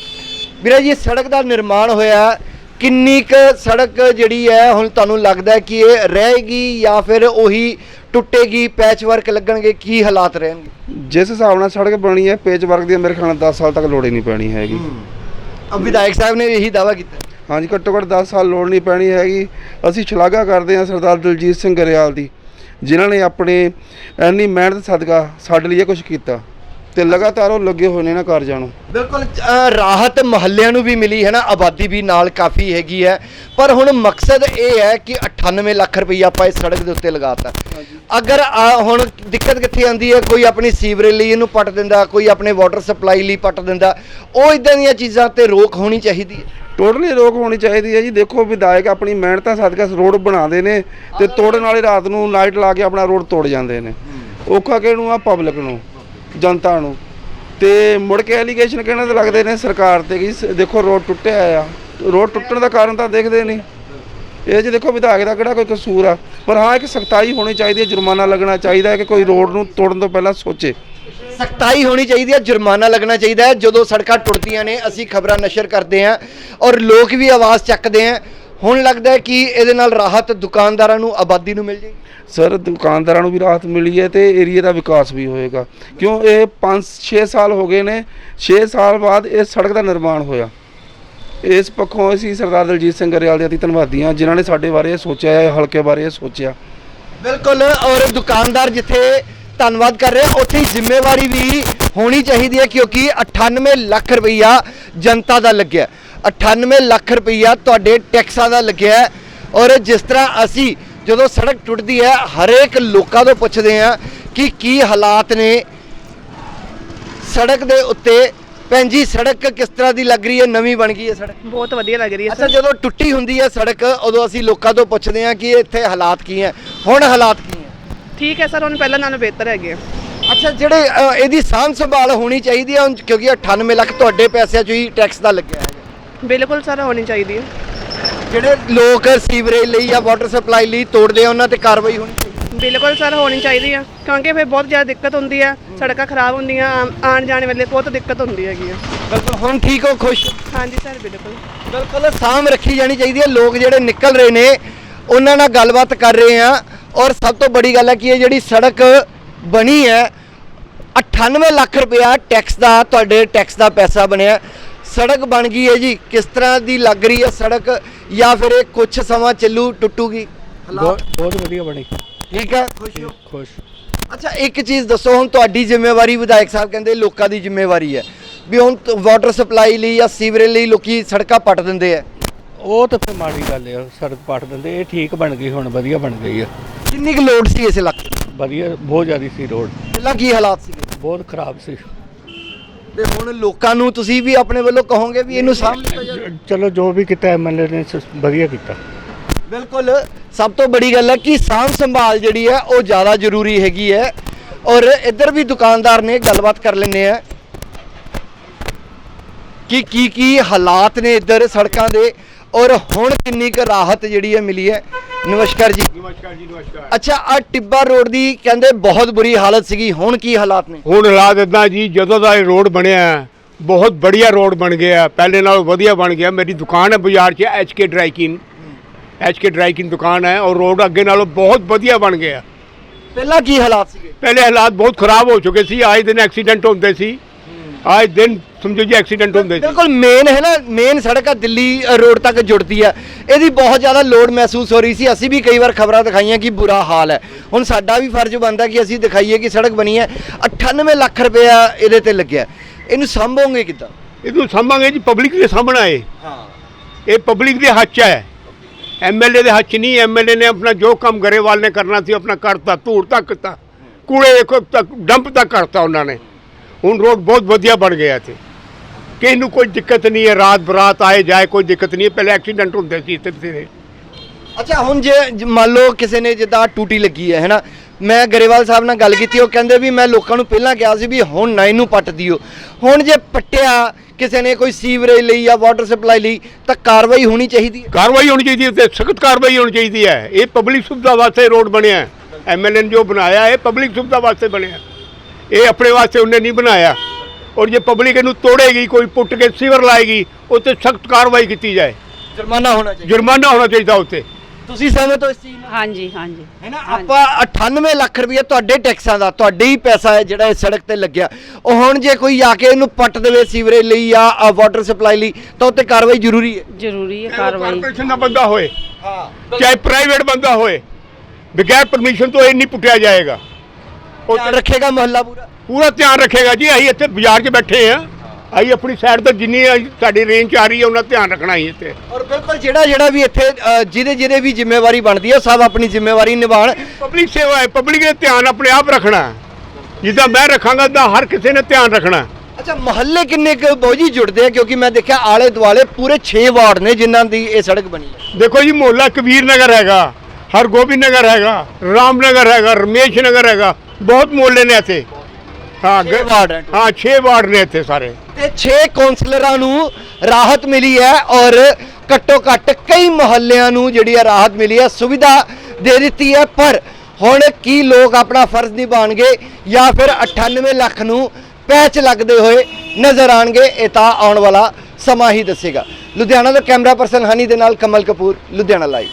ਵੀਰੇ ਜੀ, ਸੜਕ ਦਾ ਨਿਰਮਾਣ ਹੋਇਆ, ਕਿੰਨੀ ਕੁ ਸੜਕ ਜਿਹੜੀ ਹੈ, ਹੁਣ ਤੁਹਾਨੂੰ ਲੱਗਦਾ ਹੈ ਕਿ ਇਹ ਰਹੇਗੀ ਜਾਂ ਫਿਰ ਉਹੀ ਟੁੱਟੇਗੀ ਪੈਚ ਵਰਕ ਲੱਗਣਗੇ ਕੀ ਹਾਲਾਤ ਰਹਿਣਗੇ? ਜਿਸ ਹਿਸਾਬ ਨਾਲ ਸੜਕ ਬਣੀ ਹੈ ਪੇਚ ਵਰਕ ਦੀ ਮੇਰੇ ਖਿਆਲ ਨਾਲ 10 ਸਾਲ ਤੱਕ ਲੋੜ ਹੀ ਨਹੀਂ ਪੈਣੀ ਹੈਗੀ। ਅਬ ਵਿਧਾਇਕ ਸਾਹਿਬ ਨੇ ਇਹੀ ਦਾਵਾ ਕੀਤਾ। ਹਾਂਜੀ ਘੱਟੋ ਘੱਟ 10 ਸਾਲ ਲੋੜ ਨਹੀਂ ਪੈਣੀ ਹੈਗੀ। ਅਸੀਂ ਸ਼ਲਾਘਾ ਕਰਦੇ ਹਾਂ ਸਰਦਾਰ ਦਲਜੀਤ ਸਿੰਘ ਗਰੇਵਾਲ ਦੀ ਜਿਨ੍ਹਾਂ ਨੇ ਆਪਣੇ ਇੰਨੀ ਮਿਹਨਤ ਸਦਕਾ ਸਾਡੇ ਲਈ ਇਹ ਕੁਝ ਕੀਤਾ। ਤੇ ਲਗਾਤਾਰ ਉਹ ਲੱਗੇ ਹੋਏ ਨੇ ਨਾ ਕਾਰਜਾਂ ਨੂੰ। ਬਿਲਕੁਲ ਅ, ਰਾਹਤ ਮਹੱਲਿਆਂ ਨੂੰ ਵੀ ਮਿਲੀ ਹੈ ਨਾ ਆਬਾਦੀ ਵੀ ਨਾਲ ਕਾਫੀ ਹੈਗੀ ਹੈ। ਪਰ ਹੁਣ ਮਕਸਦ ਇਹ ਹੈ ਕਿ 98 ਲੱਖ ਰੁਪਈਆ ਆਪਾਂ ਇਸ ਸੜਕ ਦੇ ਉੱਤੇ ਲਗਾਤਾ। ਅਗਰ ਆ, ਹੁਣ ਦਿੱਕਤ ਕਿੱਥੇ ਆਉਂਦੀ ਹੈ ਕੋਈ ਆਪਣੀ ਸੀਵਰੇਜ ਲਈ ਇਹਨੂੰ ਪੱਟ ਦਿੰਦਾ ਕੋਈ ਆਪਣੇ ਵਾਟਰ ਸਪਲਾਈ ਲਈ ਪੱਟ ਦਿੰਦਾ ਉਹ ਇਦਾਂ ਦੀਆਂ ਚੀਜ਼ਾਂ ਤੇ ਰੋਕ ਹੋਣੀ ਚਾਹੀਦੀ ਹੈ। ਟੋਟਲੀ ਰੋਕ ਹੋਣੀ ਚਾਹੀਦੀ ਹੈ ਜੀ। ਦੇਖੋ ਵਿਧਾਇਕ ਆਪਣੀ ਮਿਹਨਤਾਂ ਸਦਕਾ ਰੋਡ ਬਣਾਉਂਦੇ ਨੇ ਤੇ ਤੋੜਨ ਵਾਲੇ ਰਾਤ ਨੂੰ ਲਾਈਟ ਲਾ ਕੇ ਆਪਣਾ ਰੋਡ ਤੋੜ ਜਾਂਦੇ ਨੇ। ਔਖਾ ਕਿਹਨੂੰ ਆ ਪਬਲਿਕ ਨੂੰ। ਜਨਤਾ ਨੂੰ। ਤੇ ਮੁੜ ਕੇ ਐਲੀਗੇਸ਼ਨ ਕਹਿਣਾ ਤੇ ਲੱਗਦੇ ਨੇ ਸਰਕਾਰ ਤੇ ਕਿ ਸ- ਦੇਖੋ ਰੋਡ ਟੁੱਟਿਆ ਆ। ਰੋਡ ਟੁੱਟਣ ਦਾ ਕਾਰਨ ਤਾਂ ਦੇਖਦੇ ਨਹੀਂ। ਇਹ ਜੀ ਦੇਖੋ ਵਿਧਾਇਕ ਦਾ ਕਿਹੜਾ ਕੋਈ ਕਸੂਰ ਆ। ਪਰ ਹਾਂ, ਇੱਕ ਸਖਤਾਈ ਹੋਣੀ ਚਾਹੀਦੀ ਹੈ, ਜੁਰਮਾਨਾ ਲੱਗਣਾ ਚਾਹੀਦਾ ਹੈ ਕਿ ਕੋਈ ਰੋਡ ਨੂੰ ਤੋੜਨ ਤੋਂ ਪਹਿਲਾਂ ਸੋਚੇ। ਸਖਤਾਈ ਹੋਣੀ ਚਾਹੀਦੀ ਹੈ, ਜੁਰਮਾਨਾ ਲੱਗਣਾ ਚਾਹੀਦਾ ਹੈ। ਜਦੋਂ ਸੜਕਾਂ ਟੁੱਟਦੀਆਂ ਨੇ, ਅਸੀਂ ਖਬਰਾਂ ਨਸ਼ਰ ਕਰਦੇ ਹਾਂ ਔਰ ਲੋਕ ਵੀ ਆਵਾਜ਼ ਚੱਕਦੇ ਆ ਹੁਣ ਲੱਗਦਾ ਹੈ ਕਿ ਇਹਦੇ ਨਾਲ ਰਾਹਤ ਦੁਕਾਨਦਾਰਾਂ ਨੂੰ ਆਬਾਦੀ ਨੂੰ ਮਿਲ ਜਾਏਗੀ? ਸਰ ਦੁਕਾਨਦਾਰਾਂ ਨੂੰ ਵੀ ਰਾਹਤ ਮਿਲੀ ਹੈ ਤੇ ਏਰੀਆ ਦਾ ਵਿਕਾਸ ਵੀ ਹੋਏਗਾ। ਕਿਉਂ? ਇਹ 5-6 ਸਾਲ ਹੋ ਗਏ ਨੇ। 6 ਸਾਲ ਬਾਅਦ ਇਸ ਸੜਕ ਦਾ ਨਿਰਮਾਣ ਹੋਇਆ। ਇਸ ਪੱਖੋਂ ਅਸੀਂ ਸਰਦਾਰ ਦਲਜੀਤ ਸਿੰਘ ਗਰੇਵਾਲ ਦੇ ਅਤੀ ਧੰਨਵਾਦੀ ਹਾਂ ਜਿਨ੍ਹਾਂ ਨੇ ਸਾਡੇ ਬਾਰੇ ਇਹ ਸੋਚਿਆ ਹੈ ਹਲਕੇ ਬਾਰੇ ਇਹ ਸੋਚਿਆ। ਬਿਲਕੁਲ ਔਰ ਦੁਕਾਨਦਾਰ ਜਿੱਥੇ ਧੰਨਵਾਦ ਕਰ ਰਹੇ ਉੱਥੇ ਹੀ ਜ਼ਿੰਮੇਵਾਰੀ ਵੀ ਹੋਣੀ ਚਾਹੀਦੀ ਹੈ ਕਿਉਂਕਿ 98 ਲੱਖ ਰੁਪਈਆ ਜਨਤਾ ਦਾ ਲੱਗਿਆ। 98 ਲੱਖ ਰੁਪਈਆ ਤੁਹਾਡੇ ਟੈਕਸਾਂ ਦਾ ਲੱਗਿਆ। ਔਰ ਜਿਸ ਤਰ੍ਹਾਂ ਅਸੀਂ ਜਦੋਂ ਸੜਕ ਟੁੱਟਦੀ ਹੈ ਹਰੇਕ ਲੋਕਾਂ ਤੋਂ ਪੁੱਛਦੇ ਆ ਕਿ ਕੀ ਹਾਲਾਤ ਨੇ। ਸੜਕ ਦੇ ਉੱਤੇ ਭੈਣ ਜੀ ਸੜਕ ਕਿਸ ਤਰ੍ਹਾਂ ਦੀ ਲੱਗ ਰਹੀ ਹੈ? ਨਵੀਂ ਬਣ ਗਈ ਹੈ ਸੜਕ। ਬਹੁਤ ਵਧੀਆ ਲੱਗ ਰਹੀ ਹੈ ਅੱਛਾ ਜਦੋਂ ਟੁੱਟੀ ਹੁੰਦੀ ਹੈ ਸੜਕ ਉਦੋਂ ਅਸੀਂ ਲੋਕਾਂ ਤੋਂ ਪੁੱਛਦੇ ਹਾਂ ਕਿ ਇੱਥੇ ਹਾਲਾਤ ਕੀ ਹੈ। ਹੁਣ ਹਾਲਾਤ ਕੀ ਹੈ? ਠੀਕ ਹੈ ਸਰ ਹੁਣ ਪਹਿਲਾਂ ਨਾਲੋਂ ਬਿਹਤਰ ਹੈਗੇ ਆ। ਅੱਛਾ ਜਿਹੜੇ ਅ, ਇਹਦੀ ਸਾਂਭ ਸੰਭਾਲ ਹੋਣੀ ਚਾਹੀਦੀ ਹੈ ਹੁਣ ਕਿਉਂਕਿ 98 ਲੱਖ ਤੁਹਾਡੇ ਪੈਸਿਆਂ ਚੋਂ ਹੀ ਟੈਕਸ ਦਾ ਲੱਗਿਆ ਹੈ। ਬਿਲਕੁਲ ਸਰ ਹੋਣੀ ਚਾਹੀਦੀ ਹੈ। ਜਿਹੜੇ ਲੋਕ ਸੀਵਰੇਜ ਲਈ ਜਾਂ ਵਾਟਰ ਸਪਲਾਈ ਲਈ ਤੋੜਦੇ ਆ ਉਹਨਾਂ ਤੇ ਕਾਰਵਾਈ ਹੋਣੀ ਚਾਹੀਦੀ ਬਿਲਕੁਲ ਸਰ ਹੋਣੀ ਚਾਹੀਦੀ ਆ ਕਿਉਂਕਿ ਫਿਰ ਬਹੁਤ ਜ਼ਿਆਦਾ ਦਿੱਕਤ ਹੁੰਦੀ ਆ ਸੜਕਾਂ ਖਰਾਬ ਹੁੰਦੀਆਂ ਆਉਣ ਜਾਣ ਵੇਲੇ ਬਹੁਤ ਦਿੱਕਤ ਹੁੰਦੀ ਹੈਗੀ ਆ। ਬਿਲਕੁਲ ਹੁਣ ਠੀਕ ਹੋ ਖੁਸ਼ ਹਾਂਜੀ ਸਰ ਬਿਲਕੁਲ। ਬਿਲਕੁਲ ਸਾਂਭ ਰੱਖੀ ਜਾਣੀ ਚਾਹੀਦੀ ਹੈ ਲੋਕ ਜਿਹੜੇ ਨਿਕਲ ਰਹੇ ਨੇ ਉਹਨਾਂ ਨਾਲ ਗੱਲਬਾਤ ਕਰ ਰਹੇ ਆ। ਔਰ ਸਭ ਤੋਂ ਬੜੀ ਗੱਲ ਹੈ ਕਿ ਇਹ ਜਿਹੜੀ ਸੜਕ ਬਣੀ ਹੈ 98 ਲੱਖ ਰੁਪਇਆ ਟੈਕਸ ਦਾ ਤੁਹਾਡੇ ਟੈਕਸ ਦਾ ਪੈਸਾ ਬਣਿਆ। ਸੜਕ ਬਣ ਗਈ ਹੈ ਜੀ। ਕਿਸ ਤਰ੍ਹਾਂ ਦੀ ਲੱਗ ਰਹੀ ਹੈ ਸੜਕ ਜਾਂ ਫਿਰ ਇਹ ਕੁਝ ਸਮਾਂ ਚੱਲੂ ਟੁੱਟੂਗੀ? ਬਹੁਤ ਬਹੁਤ ਵਧੀਆ ਬਣੀ। ਠੀਕ ਹੈ? ਖੁਸ਼ ਹੋ? ਖੁਸ਼। ਅੱਛਾ ਇੱਕ ਚੀਜ਼ ਦੱਸੋ ਹੁਣ ਤੁਹਾਡੀ ਜ਼ਿੰਮੇਵਾਰੀ ਵਿਧਾਇਕ ਸਾਹਿਬ ਕਹਿੰਦੇ ਲੋਕਾਂ ਦੀ ਜ਼ਿੰਮੇਵਾਰੀ ਹੈ। ਵੀ ਹੁਣ ਵਾਟਰ ਸਪਲਾਈ ਲਈ ਜਾਂ ਸੀਵਰੇਜ ਲਈ ਲੋਕੀ ਸੜਕਾਂ ਪੱਟ ਦਿੰਦੇ ਆ ਉਹ ਤਾਂ ਫਿਰ ਮਾੜੀ ਗੱਲ ਆ ਸੜਕ ਪਾਟ ਦਿੰਦੇ ਇਹ ਠੀਕ ਬਣ ਗਈ ਹੁਣ ਵਧੀਆ ਬਣ ਗਈ ਆ ਕਿੰਨੀ ਕੁ ਲੋਡ ਸੀ ਇਸ ਇਲਾਕੇ? ਵਧੀਆ ਬਹੁਤ ਜ਼ਿਆਦਾ ਸੀ ਰੋਡ ਪਹਿਲਾਂ ਕੀ ਹਾਲਾਤ ਸੀਗੇ? ਬਹੁਤ ਖਰਾਬ ਸੀ। ਤੇ ਹੁਣ ਲੋਕਾਂ ਨੂੰ ਤੁਸੀਂ ਵੀ ਆਪਣੇ ਵੱਲੋਂ ਕਹੋਗੇ ਵੀ ਇਹਨੂੰ ਸਾਂਭ ਲਿੱਤਾ ਜਾਵੇ? ਚਲੋ ਜੋ ਵੀ ਕੀਤਾ ਐਮਐਲਏ ਨੇ ਸ- ਵਧੀਆ ਕੀਤਾ। ਬਿਲਕੁਲ ਸਭ ਤੋਂ ਬੜੀ ਗੱਲ ਹੈ ਕਿ ਸਾਂਭ ਸੰਭਾਲ ਜਿਹੜੀ ਹੈ ਉਹ ਜ਼ਿਆਦਾ ਜ਼ਰੂਰੀ ਹੈਗੀ ਹੈ। ਔਰ ਇੱਧਰ ਵੀ ਦੁਕਾਨਦਾਰ ਨੇ ਗੱਲਬਾਤ ਕਰ ਲੈਂਦੇ ਆ ਕਿ ਕੀ ਕੀ ਹਾਲਾਤ ਨੇ ਇੱਧਰ ਸੜਕਾਂ ਦੇ? ਔਰ ਹੁਣ ਕਿੰਨੀ ਕੁ ਰਾਹਤ ਜਿਹੜੀ ਹੈ ਮਿਲੀ ਹੈ? ਨਮਸਕਾਰ ਜੀ। ਨਮਸਕਾਰ ਜੀ ਨਮਸਕਾਰ। ਅੱਛਾ ਆ ਟਿੱਬਾ ਰੋਡ ਦੀ ਕਹਿੰਦੇ ਬਹੁਤ ਬੁਰੀ ਹਾਲਤ ਸੀਗੀ ਹੁਣ ਕੀ ਹਾਲਾਤ ਨੇ? ਹੁਣ ਹਾਲਾਤ ਇਦਾਂ ਜੀ ਜਦੋਂ ਦਾ ਇਹ ਰੋਡ ਬਣਿਆ ਬਹੁਤ ਬੜੀਆ ਰੋਡ ਬਣ ਗਿਆ ਪਹਿਲੇ ਨਾਲੋਂ ਵਧੀਆ ਬਣ ਗਿਆ। ਮੇਰੀ ਦੁਕਾਨ ਹੈ ਬਾਜ਼ਾਰ 'ਚ ਐਚਕੇ ਡਰਾਈਕਿਨ। ਐਚਕੇ ਡਰਾਈਕਿਨ ਦੁਕਾਨ ਹੈ ਔਰ ਰੋਡ ਅੱਗੇ ਨਾਲੋਂ ਬਹੁਤ ਵਧੀਆ ਬਣ ਗਿਆ। ਪਹਿਲਾਂ ਕੀ ਹਾਲਾਤ ਸੀਗੇ? ਪਹਿਲੇ ਹਾਲਾਤ ਬਹੁਤ ਖਰਾਬ ਹੋ ਚੁੱਕੇ ਸੀ। ਆਏ ਦਿਨ ਐਕਸੀਡੈਂਟ ਹੁੰਦੇ ਸੀ। ਆਏ ਦਿਨ ਸਮਝੋ ਜੀ ਐਕਸੀਡੈਂਟ ਹੁੰਦੇ ਸੀ। ਬਿਲਕੁਲ ਮੇਨ ਹੈ ਨਾ ਮੇਨ ਸੜਕ ਆ ਦਿੱਲੀ ਰੋਡ ਤੱਕ ਜੁੜਦੀ ਆ। ਇਹਦੀ ਬਹੁਤ ਜ਼ਿਆਦਾ ਲੋਡ ਮਹਿਸੂਸ ਹੋ ਰਹੀ ਸੀ। ਅਸੀਂ ਵੀ ਕਈ ਵਾਰ ਖਬਰਾਂ ਦਿਖਾਈਆਂ ਕਿ ਬੁਰਾ ਹਾਲ ਹੈ। ਹੁਣ ਸਾਡਾ ਵੀ ਫਰਜ਼ ਬਣਦਾ ਕਿ ਅਸੀਂ ਦਿਖਾਈਏ ਕਿ ਸੜਕ ਬਣੀ ਹੈ। 98 ਲੱਖ ਰੁਪਇਆ ਇਹਦੇ ਤੇ ਲੱਗਿਆ। ਇਹਨੂੰ ਸੰਭੋਗੇ ਕਿੱਦਾਂ? ਇਹਨੂੰ ਸਾਂਭਾਂਗੇ ਜੀ ਪਬਲਿਕ ਦੇ ਸਾਹਮਣਾ ਹੈ ਹਾਂ। ਇਹ ਪਬਲਿਕ ਦੇ ਹੱਥ 'ਚ ਹੈ। ਐਮਐਲਏ ਦੇ ਹੱਥ 'ਚ ਨਹੀਂ ਐਮਐਲਏ ਨੇ ਆਪਣਾ ਜੋ ਕੰਮ ਗਰੇਵਾਲ ਨੇ ਕਰਨਾ ਸੀ ਆਪਣਾ ਕਰਤਾ ਧੂੜ ਤੱਕ ਕੀਤਾ। ਕੂੜੇ ਤੱਕ ਡੰਪ ਤੱਕ ਕਰਤਾ ਉਹਨਾਂ ਨੇ। ਹੁਣ ਰੋਡ ਬਹੁਤ ਵਧੀਆ ਬਣ ਗਿਆ ਇੱਥੇ। ਕਿਸੇ ਨੂੰ ਕੋਈ ਦਿੱਕਤ ਨਹੀਂ ਹੈ ਰਾਤ ਬਰਾਤ ਆਏ ਜਾਏ ਕੋਈ ਦਿੱਕਤ ਨਹੀਂ ਹੈ ਪਹਿਲੇ ਐਕਸੀਡੈਂਟ ਹੁੰਦੇ ਸੀ ਇੱਥੇ ਬਥੇਰੇ। ਅੱਛਾ ਹੁਣ ਜੇ ਜ- ਮੰਨ ਲਓ ਕਿਸੇ ਨੇ ਜਿੱਦਾਂ ਟੂਟੀ ਲੱਗੀ ਹੈ ਹੈਨਾ? ਮੈਂ ਗਰੇਵਾਲ ਸਾਹਿਬ ਨਾਲ ਗੱਲ ਕੀਤੀ ਉਹ ਕਹਿੰਦੇ ਵੀ ਮੈਂ ਲੋਕਾਂ ਨੂੰ ਪਹਿਲਾਂ ਕਿਹਾ ਸੀ ਵੀ ਹੁਣ ਨਾ ਇਹਨੂੰ ਪੱਟ ਦਿਓ। ਹੁਣ ਜੇ ਪੱਟਿਆ ਕਿਸੇ ਨੇ ਕੋਈ ਸੀਵਰੇਜ ਲਈ ਜਾਂ ਵਾਟਰ ਸਪਲਾਈ ਲਈ ਤਾਂ ਕਾਰਵਾਈ ਹੋਣੀ ਚਾਹੀਦੀ ਹੈ। ਕਾਰਵਾਈ ਹੋਣੀ ਚਾਹੀਦੀ ਹੈ ਤੇ ਸਖਤ ਕਾਰਵਾਈ ਹੋਣੀ ਚਾਹੀਦੀ ਹੈ। ਇਹ ਪਬਲਿਕ ਸੁਵਿਧਾ ਵਾਸਤੇ ਰੋਡ ਬਣਿਆ ਐਮਐਲਏ ਨੇ ਜੋ ਬਣਾਇਆ ਹੈ ਪਬਲਿਕ ਸੁਵਿਧਾ ਵਾਸਤੇ ਬਣਿਆ। ਇਹ ਆਪਣੇ ਵਾਸਤੇ ਉਹਨੇ ਨਹੀਂ ਬਣਾਇਆ। ਔਰ ਜੇ ਪਬਲਿਕ ਇਹਨੂੰ ਤੋੜੇਗੀ ਕੋਈ ਪੁੱਟ ਕੇ ਸੀਵਰ ਲਾਏਗੀ ਉੱਤੇ ਸਖਤ ਕਾਰਵਾਈ ਕੀਤੀ ਜਾਏ। ਜੁਰਮਾਨਾ ਹੋਣਾ ਚਾਹੀਦਾ। ਜੁਰਮਾਨਾ ਹੋਣਾ ਚਾਹੀਦਾ ਉੱਤੇ। ਤੁਸੀਂ ਸਹਿਮਤ ਹੋ ਇਸ ਚੀਜ਼ ਨਾਲ? ਹਾਂਜੀ ਹਾਂਜੀ। ਹੈ ਨਾ ਆਪਾਂ 98 ਲੱਖ ਰੁਪਏ ਤੁਹਾਡੇ ਟੈਕਸਾਂ ਦਾ ਤੁਹਾਡੇ ਹੀ ਪੈਸਾ ਹੈ ਜਿਹੜਾ ਇਸ ਸੜਕ ਤੇ ਲੱਗਿਆ। ਉਹ ਹੁਣ ਜੇ ਕੋਈ ਆ ਕੇ ਇਹਨੂੰ ਪੱਟ ਦੇਵੇ ਸੀਵਰੇਜ ਲਈ ਜਾਂ ਵਾਟਰ ਸਪਲਾਈ ਲਈ ਤਾਂ ਉੱਤੇ ਕਾਰਵਾਈ ਜ਼ਰੂਰੀ ਹੈ। ਜ਼ਰੂਰੀ ਹੈ ਕਾਰਵਾਈ। ਕਾਰਪੋਰੇਸ਼ਨ ਦਾ ਬੰਦਾ ਹੋਏ। ਹਾਂ। ਚਾਹੇ ਪ੍ਰਾਈਵੇਟ ਬੰਦਾ ਹੋਏ। ਬਗੈਰ ਪਰਮਿਸ਼ਨ ਤੋਂ ਇਹ ਨਹੀਂ ਪੁੱਟਿਆ ਜਾਏਗਾ। ਉਹ ਰੱਖੇਗਾ ਮਹੱਲਾ ਪੂਰਾ। ਪੂਰਾ ਧਿਆਨ ਰੱਖੇਗਾ ਜੀ ਅਸੀਂ ਇੱਥੇ ਬਾਜ਼ਾਰ 'ਚ ਬੈਠੇ ਆ ਅਸੀਂ ਆਪਣੀ ਸਾਈਡ ਤੋਂ ਜਿੰਨੀ ਸਾਡੀ ਰੇਂਜ 'ਚ ਆ ਰਹੀ ਹੈ ਉਹਨਾਂ ਧਿਆਨ ਰੱਖਣਾ ਹੀ ਇੱਥੇ। ਔਰ ਬਿਲਕੁਲ ਜਿਹੜਾ ਜਿਹੜਾ ਵੀ ਇੱਥੇ ਅ, ਜਿਹਦੇ ਜਿਹਦੇ ਵੀ ਜ਼ਿੰਮੇਵਾਰੀ ਬਣਦੀ ਹੈ ਸਭ ਆਪਣੀ ਜ਼ਿੰਮੇਵਾਰੀ ਨਿਭਾਉਣ। ਪਬਲਿਕ ਸੇਵਾ ਹੈ ਪਬਲਿਕ ਨੇ ਧਿਆਨ ਆਪਣੇ ਆਪ ਰੱਖਣਾ। ਹੈ। ਜਿੱਦਾਂ ਮੈਂ ਰੱਖਾਂਗਾ ਤਾਂ ਹਰ ਕਿਸੇ ਨੇ ਧਿਆਨ ਰੱਖਣਾ। ਹੈ। ਅੱਛਾ ਮਹੱਲੇ ਕਿੰਨੇ ਕੁ ਬੋਝੀ ਜੁੜਦੇ ਆ? ਕਿਉਂਕਿ ਮੈਂ ਦੇਖਿਆ ਆਲੇ ਦੁਆਲੇ ਪੂਰੇ 6 ਵਾਰਡ ਨੇ ਜਿਨ੍ਹਾਂ ਦੀ ਇਹ ਸੜਕ ਬਣੀ ਹੈ। ਦੇਖੋ ਜੀ ਮੁਹੱਲਾ ਕਬੀਰ ਨਗਰ ਹੈਗਾ ਹਰਗੋਬਿੰਦ ਨਗਰ ਹੈਗਾ ਰਾਮਨਗਰ ਹੈਗਾ ਰਮੇਸ਼ ਨਗਰ ਹੈਗਾ ਬਹੁਤ ਮੁਹੱਲੇ ਨੇ ਇੱਥੇ। ਹਾਂ ਛੇ ਵਾਰਡ ਹੈ। ਹਾਂ 6 ਵਾਰਡ ਨੇ ਇੱਥੇ ਸਾਰੇ। ਤੇ 6 ਕੌਂਸਲਰਾਂ ਨੂੰ ਰਾਹਤ ਮਿਲੀ ਹੈ ਔਰ ਘੱਟੋ ਘੱਟ ਕਈ ਮੁਹੱਲਿਆਂ ਨੂੰ ਜਿਹੜੀ ਹੈ ਰਾਹਤ ਮਿਲੀ ਹੈ ਸੁਵਿਧਾ ਦੇ ਦਿੱਤੀ ਹੈ ਪਰ ਹੁਣ ਕੀ ਲੋਕ ਆਪਣਾ ਫਰਜ਼ ਨਿਭਾਣਗੇ ਜਾਂ ਫਿਰ 98 ਲੱਖ ਨੂੰ ਪੈਚ ਲੱਗਦੇ ਹੋਏ ਨਜ਼ਰ ਆਣਗੇ ਇਹ ਤਾਂ ਆਉਣ ਵਾਲਾ ਸਮਾਂ ਹੀ ਦੱਸੇਗਾ। ਲੁਧਿਆਣਾ ਦਾ ਕੈਮਰਾ ਪਰਸਨ ਹਨੀ ਦੇ ਨਾਲ ਕਮਲ ਕਪੂਰ ਲੁਧਿਆਣਾ ਲਾਈਵ